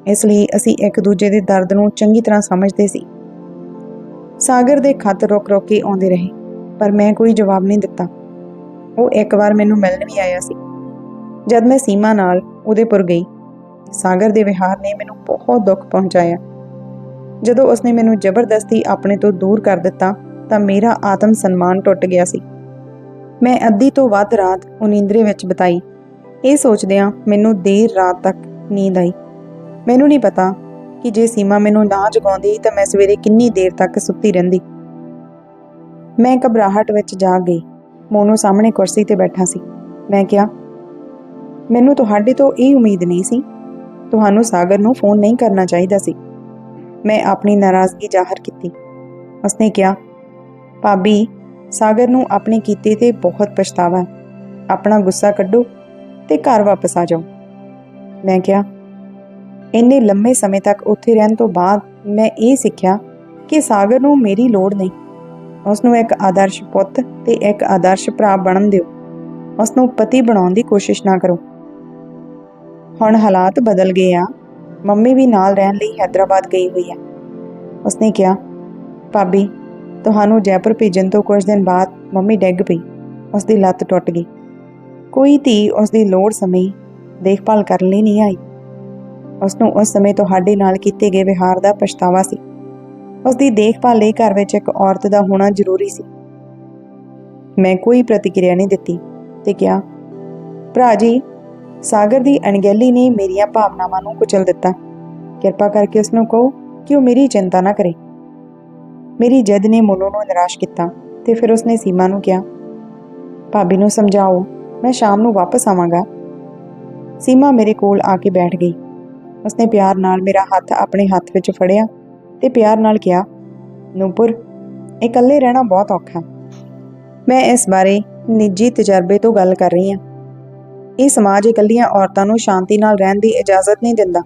ਇਸ ਲਈ ਅਸੀਂ ਇੱਕ ਦੂਜੇ ਦੇ ਦਰਦ ਨੂੰ ਚੰਗੀ ਤਰ੍ਹਾਂ ਸਮਝਦੇ ਸੀ। ਸਾਗਰ ਦੇ ਖੱਤ ਰੁਕ-ਰੁਕ ਕੇ ਆਉਂਦੇ ਰਹੇ, ਪਰ ਮੈਂ ਕੋਈ ਜਵਾਬ ਨਹੀਂ ਦਿੱਤਾ। ਉਹ ਇੱਕ ਵਾਰ ਮੈਨੂੰ ਮਿਲਣ ਵੀ ਆਇਆ ਸੀ। ਜਦ ਮੈਂ ਸੀਮਾ ਨਾਲ ਉਦੇਪੁਰ ਗਈ, ਸਾਗਰ ਦੇ ਵਿਹਾਰ ਨੇ ਮੈਨੂੰ ਬਹੁਤ ਦੁੱਖ ਪਹੁੰਚਾਇਆ। ਜਦੋਂ ਉਸਨੇ ਮੈਨੂੰ ਜ਼ਬਰਦਸਤੀ ਆਪਣੇ ਤੋਂ ਦੂਰ ਕਰ ਦਿੱਤਾ, ਤਾਂ ਮੇਰਾ ਆਤਮ ਸਨਮਾਨ ਟੁੱਟ ਗਿਆ ਸੀ। ਮੈਂ ਅੱਧੀ ਤੋਂ ਵੱਧ ਰਾਤ ਉਨੀਂਦਰੇ ਵਿੱਚ ਬਿਤਾਈ। ਇਹ ਸੋਚਦਿਆਂ ਮੈਨੂੰ ਦੇਰ ਰਾਤ ਤੱਕ ਨੀਂਦ ਆਈ। ਮੈਨੂੰ ਨਹੀਂ ਪਤਾ ਕਿ ਜੇ ਸੀਮਾ ਮੈਨੂੰ ਨਾ ਜਗਾਉਂਦੀ ਤਾਂ ਮੈਂ ਸਵੇਰੇ ਕਿੰਨੀ ਦੇਰ ਤੱਕ ਸੁੱਤੀ ਰਹਿੰਦੀ। ਮੈਂ ਘਬਰਾਹਟ ਵਿੱਚ ਜਾਗ ਗਈ। ਮੋਨੂ ਸਾਹਮਣੇ ਕੁਰਸੀ ਤੇ ਬੈਠਾ ਸੀ। ਮੈਂ ਕਿਹਾ, ਮੈਨੂੰ ਤੁਹਾਡੇ ਤੋਂ ਇਹ ਉਮੀਦ ਨਹੀਂ ਸੀ? ਤੁਹਾਨੂੰ ਸਾਗਰ ਨੂੰ ਫੋਨ ਨਹੀਂ ਕਰਨਾ ਚਾਹੀਦਾ ਸੀ? ਮੈਂ ਆਪਣੀ ਨਾਰਾਜ਼ਗੀ ਜ਼ਾਹਰ ਕੀਤੀ। ਉਸਨੇ ਕਿਹਾ, ਭਾਬੀ ਸਾਗਰ ਨੂੰ ਆਪਣੇ ਕੀਤੇ ਤੇ ਬਹੁਤ ਪਛਤਾਵਾ। ਆਪਣਾ ਗੁੱਸਾ ਕੱਢੋ ਤੇ ਘਰ ਵਾਪਸ ਆ ਜਾਓ। ਮੈਂ ਕਿਹਾ, ਇੰਨੇ ਲੰਮੇ ਸਮੇਂ ਤੱਕ ਉੱਥੇ ਰਹਿਣ ਤੋਂ ਬਾਅਦ ਮੈਂ ਇਹ ਸਿੱਖਿਆ ਕਿ ਸਾਗਰ ਨੂੰ ਮੇਰੀ ਲੋੜ ਨਹੀਂ। ਉਸ ਨੂੰ ਇੱਕ ਆਦਰਸ਼ ਪੁੱਤ ਤੇ ਇੱਕ ਆਦਰਸ਼ ਭਰਾ ਬਣਨ ਦਿਓ। ਉਸ ਨੂੰ ਪਤੀ ਬਣਾਉਣ ਦੀ ਕੋਸ਼ਿਸ਼ ਨਾ ਕਰੋ। ਹੁਣ ਹਾਲਾਤ ਬਦਲ ਗਏ ਆ। ਮੰਮੀ ਵੀ ਨਾਲ ਰਹਿਣ ਲਈ ਹైదరాబాద్ ਗਈ ਹੋਈ ਆ। ਉਸਨੇ ਕਿਹਾ, ਭਾਬੀ ਤੁਹਾਨੂੰ ਜੈਪੁਰ ਭੇਜਣ ਤੋਂ ਕੁਝ ਦਿਨ ਬਾਅਦ ਮੰਮੀ ਡਿੱਗ ਪਈ। ਉਸ ਦੀ ਲੱਤ ਟੁੱਟ ਗਈ। ਕੋਈ ਧੀ ਉਸ ਦੀ ਲੋੜ ਸਮੇਂ ਦੇਖਭਾਲ ਕਰਨ ਲਈ ਨਹੀਂ ਆਈ। ਉਸ ਨੂੰ ਉਸ ਸਮੇਂ ਤੁਹਾਡੇ ਨਾਲ ਕੀਤੇ ਗਏ ਵਿਹਾਰ ਦਾ ਪਛਤਾਵਾ ਸੀ। ਉਸ ਦੀ ਦੇਖਭਾਲ ਲਈ ਘਰ ਵਿੱਚ ਇੱਕ ਔਰਤ ਦਾ ਹੋਣਾ ਜ਼ਰੂਰੀ ਸੀ। ਮੈਂ ਕੋਈ ਪ੍ਰਤੀਕਿਰਿਆ ਨਹੀਂ ਦਿੱਤੀ ਤੇ ਕਿਹਾ, ਭਰਾ ਜੀ, ਸਾਗਰ ਦੀ ਅਣਗਹਿਲੀ ਨੇ ਮੇਰੀਆਂ ਭਾਵਨਾਵਾਂ ਨੂੰ ਕੁਚਲ ਦਿੱਤਾ। ਕਿਰਪਾ ਕਰਕੇ ਉਸ ਨੂੰ ਕਹੋ ਕਿ ਉਹ ਮੇਰੀ ਚਿੰਤਾ ਨਾ ਕਰੇ। ਮੇਰੀ ਜਿੱਦ ਨੇ ਮੋਨੂ ਨੂੰ ਨਿਰਾਸ਼ ਕੀਤਾ ਤੇ ਫਿਰ ਉਸਨੇ ਸੀਮਾ ਨੂੰ ਕਿਹਾ, ਭਾਬੀ ਨੂੰ ਸਮਝਾਓ, ਮੈਂ ਸ਼ਾਮ ਨੂੰ ਵਾਪਸ ਆਵਾਂਗਾ। ਸੀਮਾ ਮੇਰੇ ਕੋਲ ਆ ਕੇ ਬੈਠ ਗਈ। ਉਸਨੇ ਪਿਆਰ ਨਾਲ ਮੇਰਾ ਹੱਥ ਆਪਣੇ ਹੱਥ ਵਿੱਚ ਫੜਿਆ ਤੇ ਪਿਆਰ ਨਾਲ ਕਿਹਾ, ਨੂਪੁਰ, ਇਕੱਲੇ ਰਹਿਣਾ ਬਹੁਤ ਔਖਾ। ਮੈਂ ਇਸ ਬਾਰੇ ਨਿੱਜੀ ਤਜਰਬੇ ਤੋਂ ਗੱਲ ਕਰ ਰਹੀ ਹਾਂ। ਇਹ ਸਮਾਜ ਇਕੱਲੀਆਂ ਔਰਤਾਂ ਨੂੰ ਸ਼ਾਂਤੀ ਨਾਲ ਰਹਿਣ ਦੀ ਇਜਾਜ਼ਤ ਨਹੀਂ ਦਿੰਦਾ।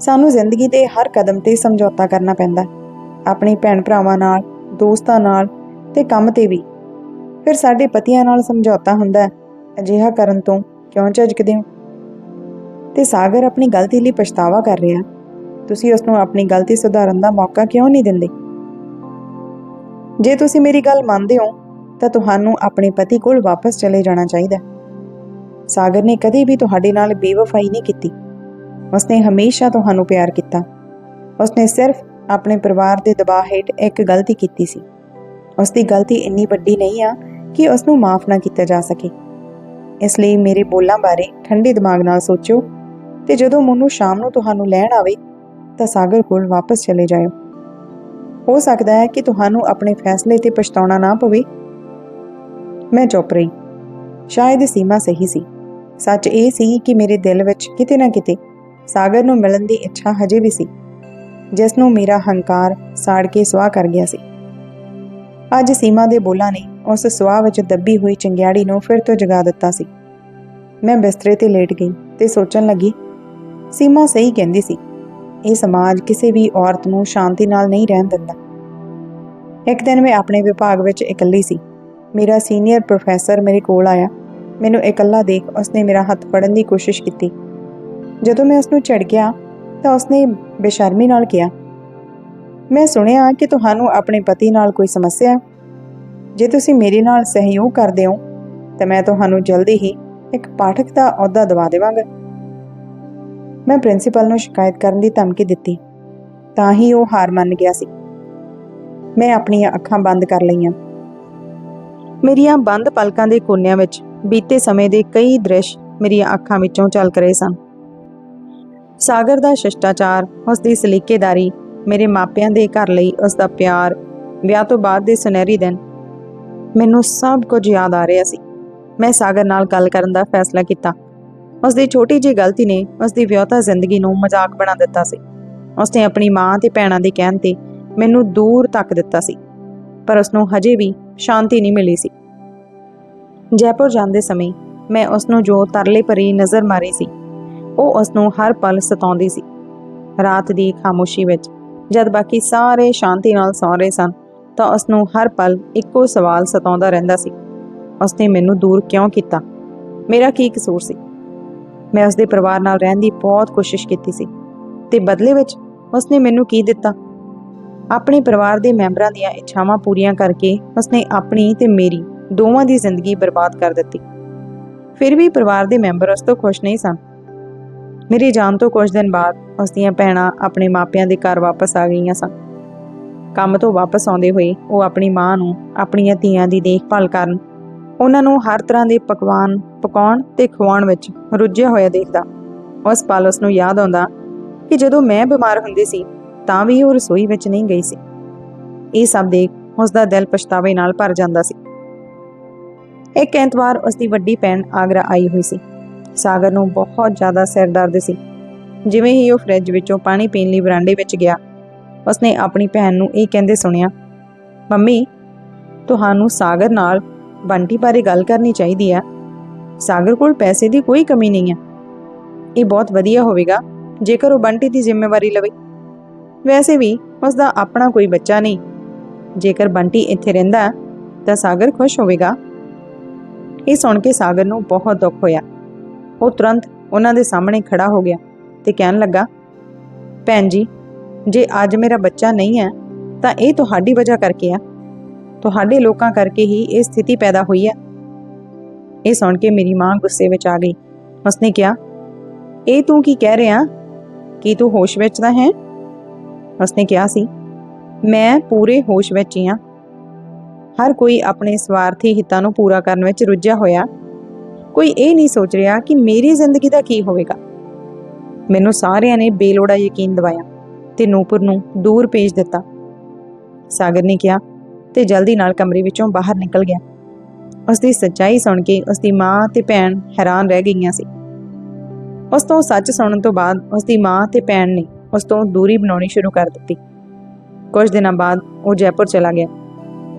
ਸਾਨੂੰ ਜ਼ਿੰਦਗੀ ਦੇ ਹਰ ਕਦਮ ਤੇ ਸਮਝੌਤਾ ਕਰਨਾ ਪੈਂਦਾ। ਹੈ। ਆਪਣੇ ਭੈਣ ਭਰਾਵਾਂ ਨਾਲ, ਦੋਸਤਾਂ ਨਾਲ ਤੇ ਕੰਮ ਤੇ ਵੀ। ਫਿਰ ਸਾਡੇ ਪਤੀਆਂ ਨਾਲ ਸਮਝੌਤਾ ਹੁੰਦਾ ਅਜਿਹਾ ਕਰਨ ਤੋਂ ਕਿਉਂ ਝਿਜਕਦੇ ਹੋ? ਤੇ ਸਾਗਰ ਆਪਣੀ ਗਲਤੀ ਲਈ ਪਛਤਾਵਾ ਕਰ ਰਿਹਾ ਤੁਸੀਂ ਉਸ ਨੂੰ ਆਪਣੀ ਗਲਤੀ ਸੁਧਾਰਨ ਦਾ ਮੌਕਾ ਕਿਉਂ ਨਹੀਂ ਦਿੰਦੇ? ਜੇ ਤੁਸੀਂ ਮੇਰੀ ਗੱਲ ਮੰਨਦੇ ਹੋ, ਤਾਂ ਤੁਹਾਨੂੰ ਆਪਣੇ ਪਤੀ ਕੋਲ ਵਾਪਸ ਚਲੇ ਜਾਣਾ ਚਾਹੀਦਾ ਸਾਗਰ ਨੇ ਕਦੇ ਵੀ ਤੁਹਾਡੇ ਨਾਲ ਬੇਵਫਾਈ ਨਹੀਂ ਕੀਤੀ। ਉਸਨੇ ਹਮੇਸ਼ਾ ਤੁਹਾਨੂੰ ਪਿਆਰ ਕੀਤਾ। ਉਸਨੇ ਸਿਰਫ ਆਪਣੇ ਪਰਿਵਾਰ ਦੇ ਦਬਾਅ ਹੇਠ ਇੱਕ ਗਲਤੀ ਕੀਤੀ ਸੀ। ਉਸ ਦੀ ਗਲਤੀ ਇੰਨੀ ਵੱਡੀ ਨਹੀਂ ਆ ਕਿ ਉਸ ਨੂੰ ਮਾਫ ਨਾ ਕੀਤਾ ਜਾ ਸਕੇ। ਇਸ ਲਈ ਮੇਰੇ ਬੋਲਾਂ ਬਾਰੇ ਠੰਡੇ ਦਿਮਾਗ ਨਾਲ ਸੋਚੋ ਤੇ ਜਦੋਂ ਮੋਨੂ ਸ਼ਾਮ ਨੂੰ ਤੁਹਾਨੂੰ ਲੈਣ ਆਵੇ ਤਾਂ ਸਾਗਰ ਕੋਲ ਵਾਪਸ ਚਲੇ ਜਾਇਓ। ਹੋ ਸਕਦਾ ਹੈ ਕਿ ਤੁਹਾਨੂੰ ਆਪਣੇ ਫੈਸਲੇ ਤੇ ਪਛਤਾਉਣਾ ਨਾ ਪਵੇ। ਮੈਂ ਚੁੱਪ ਰਹੀ। ਸ਼ਾਇਦ ਸੀਮਾ ਸਹੀ ਸੀ। ਸੱਚ ਇਹ ਸੀ ਕਿ ਮੇਰੇ ਦਿਲ ਵਿੱਚ ਕਿਤੇ ਨਾ ਕਿਤੇ ਸਾਗਰ ਨੂੰ ਮਿਲਣ ਦੀ ਇੱਛਾ ਹਜੇ ਵੀ ਸੀ। ਜਿਸ ਨੂੰ ਮੇਰਾ ਹੰਕਾਰ ਸਾੜ ਕੇ ਸੁਆਹ ਕਰ ਗਿਆ ਸੀ। ਅੱਜ ਸੀਮਾ ਦੇ ਬੋਲਾਂ ਨੇ ਉਸ ਸੁਆਹ ਵਿੱਚ ਦੱਬੀ ਹੋਈ ਚੰਗਿਆੜੀ ਨੂੰ ਫਿਰ ਤੋਂ ਜਗਾ ਦਿੱਤਾ ਸੀ। ਮੈਂ ਬਿਸਤਰੇ ਤੇ ਲੇਟ ਗਈ ਤੇ ਸੋਚਣ ਲੱਗੀ, ਸੀਮਾ ਸਹੀ ਕਹਿੰਦੀ ਸੀ, ਇਹ ਸਮਾਜ ਕਿਸੇ ਵੀ ਔਰਤ ਨੂੰ ਸ਼ਾਂਤੀ ਨਾਲ ਨਹੀਂ ਰਹਿਣ ਦਿੰਦਾ। ਇੱਕ ਦਿਨ ਮੈਂ ਆਪਣੇ ਵਿਭਾਗ ਵਿੱਚ ਇਕੱਲੀ ਸੀ। ਮੇਰਾ ਸੀਨੀਅਰ ਪ੍ਰੋਫੈਸਰ ਮੇਰੇ ਕੋਲ ਆਇਆ। ਮੈਨੂੰ ਇਕੱਲਾ ਦੇਖ ਉਸਨੇ ਮੇਰਾ ਹੱਥ ਫੜਨ ਦੀ ਕੋਸ਼ਿਸ਼ ਕੀਤੀ। ਜਦੋਂ ਮੈਂ ਉਸ ਨੂੰ ਝਿੜਕਿਆ ਤਾਂ ਉਸਨੇ ਬੇਸ਼ਰਮੀ ਨਾਲ ਕਿਹਾ, ਮੈਂ ਸੁਣਿਆ ਕਿ ਤੁਹਾਨੂੰ ਆਪਣੇ ਪਤੀ ਨਾਲ ਕੋਈ ਸਮੱਸਿਆ ਹੈ। ਜੇ ਤੁਸੀਂ ਮੇਰੇ ਨਾਲ ਸਹਿਯੋਗ ਕਰਦੇ ਹੋ, ਤਾਂ ਮੈਂ ਤੁਹਾਨੂੰ ਜਲਦੀ ਹੀ ਇੱਕ ਪਾਠਕ ਦਾ ਅਹੁਦਾ ਦਵਾ ਦੇਵਾਂਗਾ। ਮੈਂ ਪ੍ਰਿੰਸੀਪਲ ਨੂੰ ਸ਼ਿਕਾਇਤ ਕਰਨ ਦੀ ਧਮਕੀ ਦਿੱਤੀ, ਤਾਂ ਹੀ ਉਹ ਹਾਰ ਮੰਨ ਗਿਆ ਸੀ। ਮੈਂ ਆਪਣੀਆਂ ਅੱਖਾਂ ਬੰਦ ਕਰ ਲਈਆਂ। ਮੇਰੀਆਂ ਬੰਦ ਪਲਕਾਂ ਦੇ ਕੋਨਿਆਂ ਵਿੱਚ ਬੀਤੇ ਸਮੇਂ ਦੇ ਕਈ ਦ੍ਰਿਸ਼ ਮੇਰੀਆਂ ਅੱਖਾਂ ਵਿੱਚੋਂ ਝਲਕ ਰਹੇ ਸਨ। ਸਾਗਰ ਦਾ ਸ਼ਿਸ਼ਟਾਚਾਰ, ਉਸ ਦੀ ਸਲੀਕੇਦਾਰੀ, ਮੇਰੇ ਮਾਪਿਆਂ ਦੇ ਘਰ ਲਈ ਉਸ ਦਾ ਪਿਆਰ, ਵਿਆਹ ਤੋਂ ਬਾਅਦ ਦੇ ਸੁਨਹਿਰੀ ਦਿਨ, ਮੈਨੂੰ ਸਭ ਕੁਝ ਯਾਦ ਆ ਰਿਹਾ ਸੀ। ਮੈਂ ਸਾਗਰ ਨਾਲ ਗੱਲ ਕਰਨ ਦਾ ਫੈਸਲਾ ਕੀਤਾ। ਉਸ ਦੀ ਛੋਟੀ ਜਿਹੀ ਗਲਤੀ ਨੇ ਉਸ ਦੀ ਵਿਆਹਤਾ ਜ਼ਿੰਦਗੀ ਨੂੰ ਮਜ਼ਾਕ ਬਣਾ ਦਿੱਤਾ ਸੀ। ਉਸ ਨੇ ਆਪਣੀ ਮਾਂ ਤੇ ਭੈਣਾਂ ਦੇ ਕਹਿਣ ਤੇ ਮੈਨੂੰ ਦੂਰ ਤੱਕ ਦਿੱਤਾ ਸੀ, ਪਰ ਉਸ ਨੂੰ ਹਜੇ ਵੀ ਸ਼ਾਂਤੀ ਨਹੀਂ ਮਿਲੀ ਸੀ। ਜੈਪੁਰ ਜਾਂਦੇ ਸਮੇਂ ਮੈਂ ਉਸ ਨੂੰ ਜੋ ਤਰਲੇ ਭਰੀ ਨਜ਼ਰ ਮਾਰੀ ਸੀ ਉਹ ਉਸ ਨੂੰ ਹਰ ਪਲ ਸਤਾਉਂਦੀ ਸੀ। ਰਾਤ ਦੀ ਖਾਮੋਸ਼ੀ ਵਿੱਚ ਜਦ ਬਾਕੀ ਸਾਰੇ ਸ਼ਾਂਤੀ ਨਾਲ ਸੌਂ ਰਹੇ ਸਨ, ਤਾਂ ਉਸ ਨੂੰ ਹਰ ਪਲ ਇੱਕੋ ਸਵਾਲ ਸਤਾਉਂਦਾ ਰਹਿੰਦਾ ਸੀ। ਉਸ ਨੇ ਮੈਨੂੰ ਦੂਰ ਕਿਉਂ ਕੀਤਾ? ਮੇਰਾ ਕੀ ਕਸੂਰ ਸੀ? ਮੈਂ ਉਸ ਦੇ ਪਰਿਵਾਰ ਨਾਲ ਰਹਿਣ ਦੀ ਬਹੁਤ ਕੋਸ਼ਿਸ਼ ਕੀਤੀ ਸੀ, ਤੇ ਬਦਲੇ ਵਿੱਚ ਉਸ ਨੇ ਮੈਨੂੰ ਕੀ ਦਿੱਤਾ? ਆਪਣੇ ਪਰਿਵਾਰ ਦੇ ਮੈਂਬਰਾਂ ਦੀਆਂ ਇੱਛਾਵਾਂ ਪੂਰੀਆਂ ਕਰਕੇ ਉਸ ਨੇ ਆਪਣੀ ਤੇ ਮੇਰੀ ਦੋਵਾਂ ਦੀ ਜ਼ਿੰਦਗੀ ਬਰਬਾਦ ਕਰ ਦਿੱਤੀ। ਫਿਰ ਵੀ ਪਰਿਵਾਰ ਦੇ ਮੈਂਬਰ ਉਸ ਤੋਂ ਖੁਸ਼ ਨਹੀਂ ਸਨ। ਮੇਰੀ ਜਾਣ ਤੋਂ ਕੁਝ ਦਿਨ ਬਾਅਦ ਉਸ ਦੀਆਂ ਭੈਣਾਂ ਆਪਣੇ ਮਾਪਿਆਂ ਦੇ ਘਰ ਵਾਪਸ ਆ ਗਈਆਂ ਸਨ। ਕੰਮ ਤੋਂ ਵਾਪਸ ਆਉਂਦੇ ਹੋਏ ਉਹ ਆਪਣੀ ਮਾਂ ਨੂੰ ਆਪਣੀਆਂ ਧੀਆਂ ਦੀ ਦੇਖਭਾਲ ਕਰਨ, ਉਹਨਾਂ ਨੂੰ ਹਰ ਤਰ੍ਹਾਂ ਦੇ ਪਕਵਾਨ ਪਕਾਉਣ ਤੇ ਖਵਾਉਣ ਵਿੱਚ ਰੁੱਝਿਆ ਹੋਇਆ ਦੇਖਦਾ। ਉਸ ਪਲ ਉਸ ਨੂੰ ਯਾਦ ਆਉਂਦਾ ਕਿ ਜਦੋਂ ਮੈਂ ਬਿਮਾਰ ਹੁੰਦੀ ਸੀ, ਤਾਂ ਵੀ ਉਹ ਰਸੋਈ ਵਿੱਚ ਨਹੀਂ ਗਈ ਸੀ। ਇਹ ਸਭ ਦੇਖ ਉਸ ਦਾ ਦਿਲ ਪਛਤਾਵੇ ਨਾਲ ਭਰ ਜਾਂਦਾ ਸੀ। ਇੱਕ ਐਤਵਾਰ ਉਸ ਦੀ ਵੱਡੀ ਭੈਣ ਆਗਰਾ ਆਈ ਹੋਈ ਸੀ। ਸਾਗਰ ਨੂੰ ਬਹੁਤ ਜ਼ਿਆਦਾ ਸਿਰ ਦਰਦ ਸੀ। ਜਿਵੇਂ ਹੀ ਉਹ ਫ੍ਰਿਜ ਵਿੱਚੋਂ ਪਾਣੀ ਪੀਣ ਲਈ ਬਰਾਂਡੇ ਵਿੱਚ ਗਿਆ, ਉਸਨੇ ਆਪਣੀ ਭੈਣ ਨੂੰ ਇਹ ਕਹਿੰਦੇ ਸੁਣਿਆ, ਮੰਮੀ, ਤੁਹਾਨੂੰ ਸਾਗਰ ਨਾਲ ਬੰਟੀ ਬਾਰੇ ਗੱਲ ਕਰਨੀ ਚਾਹੀਦੀ ਹੈ। ਸਾਗਰ ਕੋਲ ਪੈਸੇ ਦੀ ਕੋਈ ਕਮੀ ਨਹੀਂ ਹੈ। ਇਹ ਬਹੁਤ ਵਧੀਆ ਹੋਵੇਗਾ, ਜੇਕਰ ਉਹ ਬੰਟੀ ਦੀ ਜ਼ਿੰਮੇਵਾਰੀ ਲਵੇ। ਵੈਸੇ ਵੀ ਉਸ ਦਾ ਆਪਣਾ ਕੋਈ ਬੱਚਾ ਨਹੀਂ। ਜੇਕਰ ਬੰਟੀ ਇੱਥੇ ਰਹਿੰਦਾ ਤਾਂ ਸਾਗਰ ਖੁਸ਼ ਹੋਵੇਗਾ। ਇਹ ਸੁਣ ਕੇ ਸਾਗਰ ਨੂੰ ਬਹੁਤ ਦੁੱਖ ਹੋਇਆ। ਉਹ ਤੁਰੰਤ ਉਹਨਾਂ ਦੇ ਸਾਹਮਣੇ ਖੜਾ ਹੋ ਗਿਆ ਤੇ ਕਹਿਣ ਲੱਗਾ, ਭੈਣ ਜੀ, ਜੇ ਅੱਜ ਮੇਰਾ ਬੱਚਾ ਨਹੀਂ ਹੈ, ਤਾਂ ਇਹ ਤੁਹਾਡੀ ਵਜ੍ਹਾ ਕਰਕੇ ਆ। ਤੁਹਾਡੇ ਲੋਕਾਂ ਕਰਕੇ ਹੀ ਇਹ ਸਥਿਤੀ ਪੈਦਾ ਹੋਈ ਹੈ। ਇਹ ਸੁਣ ਕੇ ਮੇਰੀ ਮਾਂ ਗੁੱਸੇ ਵਿੱਚ ਆ ਗਈ। ਉਸਨੇ ਕਿਹਾ, ਇਹ ਤੂੰ ਕੀ ਕਹਿ ਰਿਹਾ? ਕੀ ਤੂੰ ਹੋਸ਼ ਵਿੱਚ ਤਾਂ ਹੈ? ਉਸਨੇ ਕਿਹਾ ਸੀ, ਮੈਂ ਪੂਰੇ ਹੋਸ਼ ਵਿੱਚ ਹੀ ਹਾਂ। ਹਰ ਕੋਈ ਆਪਣੇ ਸਵਾਰਥੀ ਹਿੱਤਾਂ ਨੂੰ ਪੂਰਾ ਕਰਨ ਵਿੱਚ ਰੁੱਝਿਆ ਹੋਇਆ ਕੋਈ ਇਹ ਨਹੀਂ ਸੋਚ ਰਿਹਾ ਕਿ ਮੇਰੀ ਜ਼ਿੰਦਗੀ ਦਾ ਕੀ ਹੋਵੇਗਾ। ਮੈਨੂੰ ਸਾਰਿਆਂ ਨੇ ਬੇਲੋੜਾ ਯਕੀਨ ਦਿਵਾਇਆ ਤੇ ਨੂਪੁਰ ਨੂੰ ਦੂਰ ਭੇਜ ਦਿੱਤਾ। ਸਾਗਰ ਨੇ ਕਿਹਾ ਤੇ ਜਲਦੀ ਨਾਲ ਕਮਰੇ ਵਿੱਚੋਂ ਬਾਹਰ ਨਿਕਲ ਗਿਆ। ਉਸ ਦੀ ਸੱਚਾਈ ਸੁਣ ਕੇ ਉਸ ਦੀ ਮਾਂ ਤੇ ਭੈਣ ਹੈਰਾਨ ਰਹਿ ਗਈਆਂ ਸੀ। ਉਸ ਤੋਂ ਸੱਚ ਸੁਣਨ ਤੋਂ ਬਾਅਦ ਉਸ ਦੀ ਮਾਂ ਤੇ ਭੈਣ ਨੇ ਉਸ ਤੋਂ ਦੂਰੀ ਬਣਾਉਣੀ ਸ਼ੁਰੂ ਕਰ ਦਿੱਤੀ। ਕੁਝ ਦਿਨਾਂ ਬਾਅਦ ਉਹ ਜੈਪੁਰ ਚਲਾ ਗਿਆ।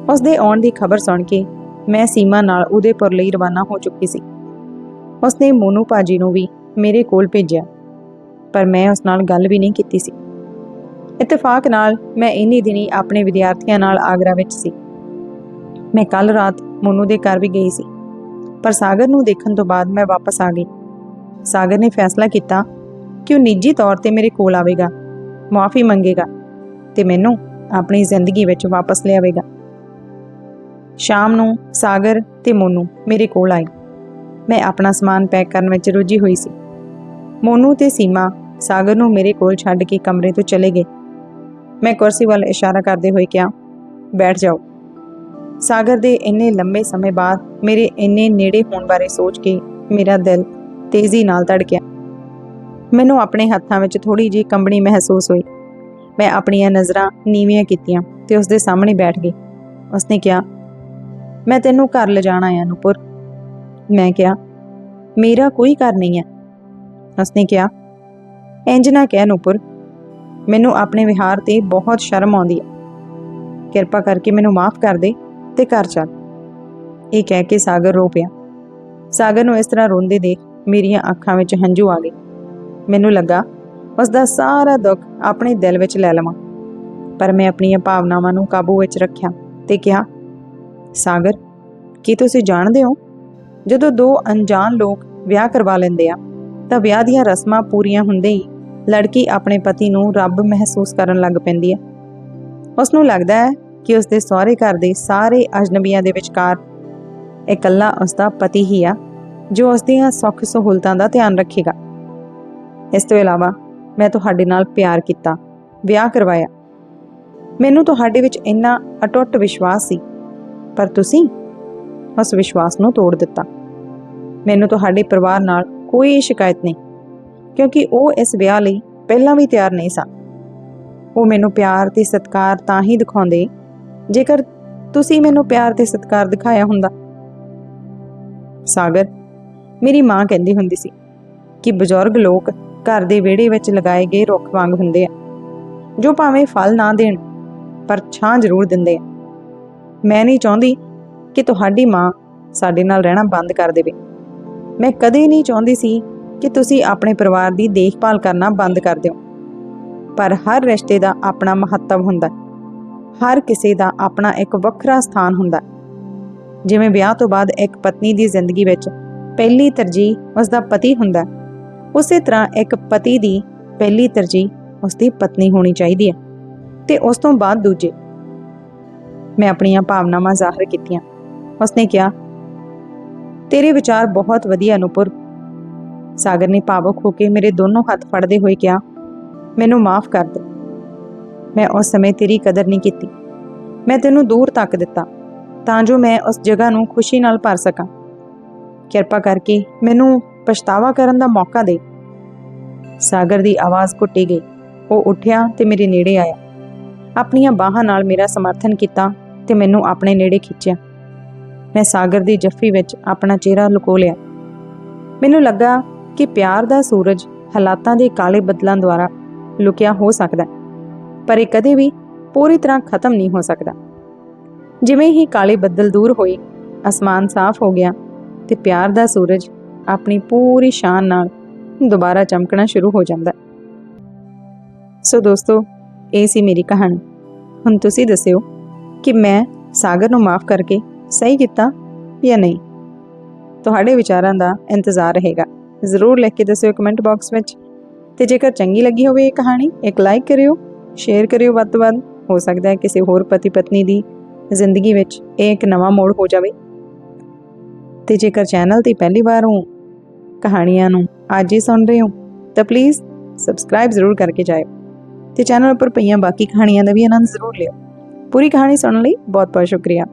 ਉਸ ਦੇ ਆਉਣ ਦੀ ਖਬਰ ਸੁਣ ਕੇ ਮੈਂ ਸੀਮਾ ਨਾਲ ਉਦੇਪੁਰ ਲਈ ਰਵਾਨਾ ਹੋ ਚੁੱਕੀ ਸੀ। ਉਸਨੇ ਮੋਨੂ ਭਾਜੀ ਨੂੰ ਵੀ ਮੇਰੇ ਕੋਲ ਭੇਜਿਆ। ਪਰ ਮੈਂ ਉਸ ਨਾਲ ਗੱਲ ਵੀ ਨਹੀਂ ਕੀਤੀ ਸੀ। ਇਤਫਾਕ ਨਾਲ ਮੈਂ ਇੰਨੀ ਦਿਨੀ ਆਪਣੇ ਵਿਦਿਆਰਥੀਆਂ ਨਾਲ ਆਗਰਾ ਵਿੱਚ ਸੀ। ਮੈਂ ਕੱਲ ਰਾਤ ਮੋਨੂ ਦੇ ਘਰ ਵੀ ਗਈ ਸੀ। ਪਰ ਸਾਗਰ ਨੂੰ ਦੇਖਣ ਤੋਂ ਬਾਅਦ ਮੈਂ ਵਾਪਸ ਆ ਗਈ। ਸਾਗਰ ਨੇ ਫੈਸਲਾ ਕੀਤਾ ਕਿ ਉਹ ਨਿੱਜੀ ਤੌਰ ਤੇ ਮੇਰੇ ਕੋਲ ਆਵੇਗਾ ਮਾਫੀ ਮੰਗੇਗਾ ਤੇ ਮੈਨੂੰ ਆਪਣੀ ਜ਼ਿੰਦਗੀ ਵਿੱਚ ਵਾਪਸ ਲਿਆਵੇਗਾ। ਸ਼ਾਮ ਨੂੰ ਸਾਗਰ ਤੇ ਮੋਨੂ ਮੇਰੇ ਕੋਲ ਆਏ। ਮੈਂ ਆਪਣਾ ਸਮਾਨ ਪੈਕ ਕਰਨ ਵਿੱਚ ਰੁੱਝੀ ਹੋਈ ਸੀ। ਮੋਨੂ ਤੇ ਸੀਮਾ ਸਾਗਰ ਨੂੰ ਮੇਰੇ ਕੋਲ ਛੱਡ ਕੇ ਕਮਰੇ ਤੋਂ ਚਲੇ ਗਏ। ਮੈਂ ਕੁਰਸੀ ਵੱਲ ਇਸ਼ਾਰਾ ਕਰਦੇ ਹੋਏ ਕਿਹਾ, ਬੈਠ ਜਾਓ। ਸਾਗਰ ਦੇ ਇੰਨੇ ਲੰਬੇ ਸਮੇਂ ਬਾਅਦ ਮੇਰੇ ਇੰਨੇ ਨੇੜੇ ਹੋਣ ਬਾਰੇ ਸੋਚ ਕੇ ਮੇਰਾ ਦਿਲ ਤੇਜ਼ੀ ਨਾਲ ਧੜਕਿਆ। ਮੈਨੂੰ ਆਪਣੇ ਹੱਥਾਂ ਵਿੱਚ ਥੋੜੀ ਜਿਹੀ ਕੰਬਣੀ ਮਹਿਸੂਸ ਹੋਈ। ਮੈਂ ਆਪਣੀਆਂ ਨਜ਼ਰਾਂ ਨੀਵੀਆਂ ਕੀਤੀਆਂ ਤੇ ਉਸ ਦੇ ਸਾਹਮਣੇ ਬੈਠ ਗਈ। ਉਸਨੇ ਕਿਹਾ, ਮੈਂ ਤੈਨੂੰ ਘਰ ਲਿਜਾਣਾ ਆ ਨੂਪੁਰ। ਮੈਂ ਕਿਹਾ, ਮੇਰਾ ਕੋਈ ਘਰ ਨਹੀਂ ਹੈ। ਉਸਨੇ ਕਿਹਾ ਇੰਜ ਨਾ ਕਹਿ ਨੂਪੁਰ, ਮੈਨੂੰ ਆਪਣੇ ਵਿਹਾਰ ਤੇ ਬਹੁਤ ਸ਼ਰਮ ਆਉਂਦੀ ਹੈ। ਕਿਰਪਾ ਕਰਕੇ ਮੈਨੂੰ ਮਾਫ ਕਰ ਦੇ ਤੇ ਘਰ ਚੱਲ। ਇਹ ਕਹਿ ਕੇ ਸਾਗਰ ਰੋ ਪਿਆ। ਸਾਗਰ ਨੂੰ ਇਸ ਤਰ੍ਹਾਂ ਰੋਂਦੇ ਦੇਖ ਮੇਰੀਆਂ ਅੱਖਾਂ ਵਿੱਚ ਹੰਝੂ ਆ ਗਏ। ਮੈਨੂੰ ਲੱਗਾ ਉਸ ਦਾ ਸਾਰਾ ਦੁੱਖ ਆਪਣੇ ਦਿਲ ਵਿੱਚ ਲੈ ਲਵਾਂ। ਪਰ ਮੈਂ ਆਪਣੀਆਂ ਭਾਵਨਾਵਾਂ ਨੂੰ ਕਾਬੂ ਵਿੱਚ ਰੱਖਿਆ ਤੇ ਕਿਹਾ, ਸਾਗਰ, ਕੀ ਤੁਸੀਂ ਜਾਣਦੇ ਹੋ ਜਦੋਂ ਦੋ ਅਣਜਾਣ ਲੋਕ ਵਿਆਹ ਕਰਵਾ ਲੈਂਦੇ ਆ, ਤਾਂ ਵਿਆਹ ਦੀਆਂ ਰਸਮਾਂ ਪੂਰੀਆਂ ਹੁੰਦੇ ਹੀ ਲੜਕੀ ਆਪਣੇ ਪਤੀ ਨੂੰ ਰੱਬ ਮਹਿਸੂਸ ਕਰਨ ਲੱਗ ਪੈਂਦੀ ਹੈ ਉਸ ਨੂੰ ਲੱਗਦਾ ਹੈ ਕਿ ਉਸ ਦੇ ਸਹੁਰੇ ਘਰ ਦੇ ਸਾਰੇ ਅਜਨਬੀਆਂ ਦੇ ਵਿਚਕਾਰ ਇਕੱਲਾ ਉਸ ਦਾ ਪਤੀ ਹੀ ਆ, ਜੋ ਉਸ ਦੀਆਂ ਸੁੱਖ ਸਹੂਲਤਾਂ ਦਾ ਧਿਆਨ ਰੱਖੇਗਾ। ਇਸ ਤੋਂ ਇਲਾਵਾ ਮੈਂ ਤੁਹਾਡੇ ਨਾਲ ਪਿਆਰ ਕੀਤਾ, ਵਿਆਹ ਕਰਵਾਇਆ। ਮੈਨੂੰ ਤੁਹਾਡੇ ਵਿੱਚ ਇੰਨਾ ਅਟੁੱਟ ਵਿਸ਼ਵਾਸ ਸੀ। ਪਰ ਤੁਸੀਂ? ਉਸ ਵਿਸ਼ਵਾਸ ਨੂੰ ਤੋੜ ਦਿੱਤਾ। ਮੈਨੂੰ ਤੁਹਾਡੇ ਪਰਿਵਾਰ ਨਾਲ ਕੋਈ ਸ਼ਿਕਾਇਤ ਨਹੀਂ, ਕਿਉਂਕਿ ਉਹ ਇਸ ਵਿਆਹ ਲਈ ਪਹਿਲਾਂ ਵੀ ਤਿਆਰ ਨਹੀਂ ਸਨ। ਉਹ ਮੈਨੂੰ ਪਿਆਰ ਤੇ ਸਤਿਕਾਰ ਤਾਂ ਹੀ ਦਿਖਾਉਂਦੇ, ਜੇਕਰ ਤੁਸੀਂ ਮੈਨੂੰ ਪਿਆਰ ਤੇ ਸਤਿਕਾਰ ਦਿਖਾਇਆ ਹੁੰਦਾ। ਸਾਗਰ, ਮੇਰੀ ਮਾਂ ਕਹਿੰਦੀ ਹੁੰਦੀ ਸੀ ਕਿ ਬਜ਼ੁਰਗ ਲੋਕ ਘਰ ਦੇ ਵਿਹੜੇ ਵਿੱਚ ਲਗਾਏ ਗਏ ਰੁੱਖ ਵਾਂਗ ਹੁੰਦੇ ਆ, ਜੋ ਭਾਵੇਂ ਫਲ ਨਾ ਦੇਣ, ਪਰ ਛਾਂ ਜ਼ਰੂਰ ਦਿੰਦੇ ਆ। ਮੈਂ ਨਹੀਂ ਚਾਹੁੰਦੀ ਕਿ ਤੁਹਾਡੀ ਮਾਂ ਸਾਡੇ ਨਾਲ ਰਹਿਣਾ ਬੰਦ ਕਰ ਦੇਵੇ। ਮੈਂ ਕਦੇ ਨਹੀਂ ਚਾਹੁੰਦੀ ਸੀ ਕਿ ਤੁਸੀਂ ਆਪਣੇ ਪਰਿਵਾਰ ਦੀ ਦੇਖਭਾਲ ਕਰਨਾ ਬੰਦ ਕਰ ਦਿਓ। ਪਰ ਹਰ ਰਿਸ਼ਤੇ ਦਾ ਆਪਣਾ ਮਹੱਤਵ ਹੁੰਦਾ ਹਰ ਕਿਸੇ ਦਾ ਆਪਣਾ ਇੱਕ ਵੱਖਰਾ ਸਥਾਨ ਹੁੰਦਾ ਜਿਵੇਂ ਵਿਆਹ ਤੋਂ ਬਾਅਦ ਇੱਕ ਪਤਨੀ ਦੀ ਜ਼ਿੰਦਗੀ ਵਿੱਚ ਪਹਿਲੀ ਤਰਜੀਹ ਉਸ ਦਾ ਪਤੀ ਹੁੰਦਾ ਉਸੇ ਤਰ੍ਹਾਂ ਇੱਕ ਪਤੀ ਦੀ ਪਹਿਲੀ ਤਰਜੀਹ ਉਸ ਦੀ ਪਤਨੀ ਹੋਣੀ ਚਾਹੀਦੀ ਹੈ। ਤੇ ਉਸ ਤੋਂ ਬਾਅਦ ਦੂਜੇ। ਮੈਂ ਆਪਣੀਆਂ ਭਾਵਨਾਵਾਂ ਜ਼ਾਹਰ ਕੀਤੀਆਂ। ਉਸਨੇ ਕਿਹਾ, ਤੇਰੇ ਵਿਚਾਰ ਬਹੁਤ ਵਧੀਆ ਅਨੁਪੁਰ ਸਾਗਰ ਨੇ ਭਾਵੁਕ ਹੋ ਕੇ ਮੇਰੇ ਦੋਨੋਂ ਹੱਥ ਫੜਦੇ ਹੋਏ ਕਿਹਾ, ਮੈਨੂੰ ਮਾਫ ਕਰ ਦੇ। ਮੈਂ ਉਸ ਸਮੇਂ ਤੇਰੀ ਕਦਰ ਨਹੀਂ ਕੀਤੀ। ਮੈਂ ਤੈਨੂੰ ਦੂਰ ਤੱਕ ਦਿੱਤਾ, ਤਾਂ ਜੋ ਮੈਂ ਉਸ ਜਗ੍ਹਾ ਨੂੰ ਖੁਸ਼ੀ ਨਾਲ ਭਰ ਸਕਾਂ। ਕਿਰਪਾ ਕਰਕੇ ਮੈਨੂੰ ਪਛਤਾਵਾ ਕਰਨ ਦਾ ਮੌਕਾ ਦੇ। ਸਾਗਰ ਦੀ ਆਵਾਜ਼ ਘੁੱਟੀ ਗਈ। ਉਹ ਉੱਠਿਆ ਤੇ ਮੇਰੇ ਨੇੜੇ ਆਇਆ। ਆਪਣੀਆਂ ਬਾਹਾਂ ਨਾਲ ਮੇਰਾ ਸਮਰਥਨ ਕੀਤਾ ਤੇ ਮੈਨੂੰ ਆਪਣੇ ਨੇੜੇ ਖਿੱਚਿਆ। ਮੈਂ ਸਾਗਰ ਦੀ ਜੱਫੀ ਵਿੱਚ ਆਪਣਾ ਚਿਹਰਾ ਲੁਕੋ ਲਿਆ। ਮੈਨੂੰ ਲੱਗਾ ਕਿ ਪਿਆਰ ਦਾ ਸੂਰਜ ਹਾਲਾਤਾਂ ਦੇ ਕਾਲੇ ਬੱਦਲਾਂ ਦੁਆਰਾ ਲੁਕਿਆ ਹੋ ਸਕਦਾ ਪਰ ਇਹ ਕਦੇ ਵੀ ਪੂਰੀ ਤਰ੍ਹਾਂ ਖਤਮ ਨਹੀਂ ਹੋ ਸਕਦਾ। ਜਿਵੇਂ ਹੀ ਕਾਲੇ ਬੱਦਲ ਦੂਰ ਹੋਏ, ਅਸਮਾਨ ਸਾਫ਼ ਹੋ ਗਿਆ ਤੇ ਪਿਆਰ ਦਾ ਸੂਰਜ ਆਪਣੀ ਪੂਰੀ ਸ਼ਾਨ ਨਾਲ ਦੁਬਾਰਾ ਚਮਕਣਾ ਸ਼ੁਰੂ ਹੋ ਜਾਂਦਾ ਸੋ ਦੋਸਤੋ, ਇਹ ਸੀ ਮੇਰੀ ਕਹਾਣੀ। ਹੁਣ ਤੁਸੀਂ ਦੱਸਿਓ ਕਿ ਮੈਂ ਸਾਗਰ ਨੂੰ ਮਾਫ ਕਰਕੇ ਸਹੀ ਕੀਤਾ ਜਾਂ ਨਹੀਂ? ਤੁਹਾਡੇ ਵਿਚਾਰਾਂ ਦਾ ਇੰਤਜ਼ਾਰ ਰਹੇਗਾ। ਜ਼ਰੂਰ ਲਿਖ ਕੇ ਦੱਸਿਓ ਕਮੈਂਟ ਬਾਕਸ ਵਿੱਚ। ਤੇ ਜੇਕਰ ਚੰਗੀ ਲੱਗੀ ਹੋਵੇ ਇਹ ਕਹਾਣੀ, ਇੱਕ ਲਾਈਕ ਕਰਿਓ ਸ਼ੇਅਰ ਕਰਿਓ ਵੱਧ ਤੋਂ ਵੱਧ। ਹੋ ਸਕਦਾ ਹੈ ਕਿਸੇ ਹੋਰ ਪਤੀ ਪਤਨੀ ਦੀ ਜ਼ਿੰਦਗੀ ਵਿੱਚ ਇਹ ਇੱਕ ਨਵਾਂ ਮੋੜ ਹੋ ਜਾਵੇ। ਤੇ ਜੇਕਰ ਚੈਨਲ ਤੇ ਪਹਿਲੀ ਵਾਰ ਹੋ, ਕਹਾਣੀਆਂ ਨੂੰ ਅੱਜ ਹੀ ਸੁਣ ਰਹੇ ਹੋ, ਤਾਂ ਪਲੀਜ਼ ਸਬਸਕ੍ਰਾਈਬ ਜ਼ਰੂਰ ਕਰਕੇ ਜਾਇਓ। ਤੇ ਚੈਨਲ ਉੱਪਰ ਪਈਆਂ ਬਾਕੀ ਕਹਾਣੀਆਂ ਦਾ ਵੀ ਆਨੰਦ ਜ਼ਰੂਰ ਲਿਓ। ਪੂਰੀ ਕਹਾਣੀ ਸੁਣਨ ਲਈ ਬਹੁਤ ਬਹੁਤ ਸ਼ੁਕਰੀਆ।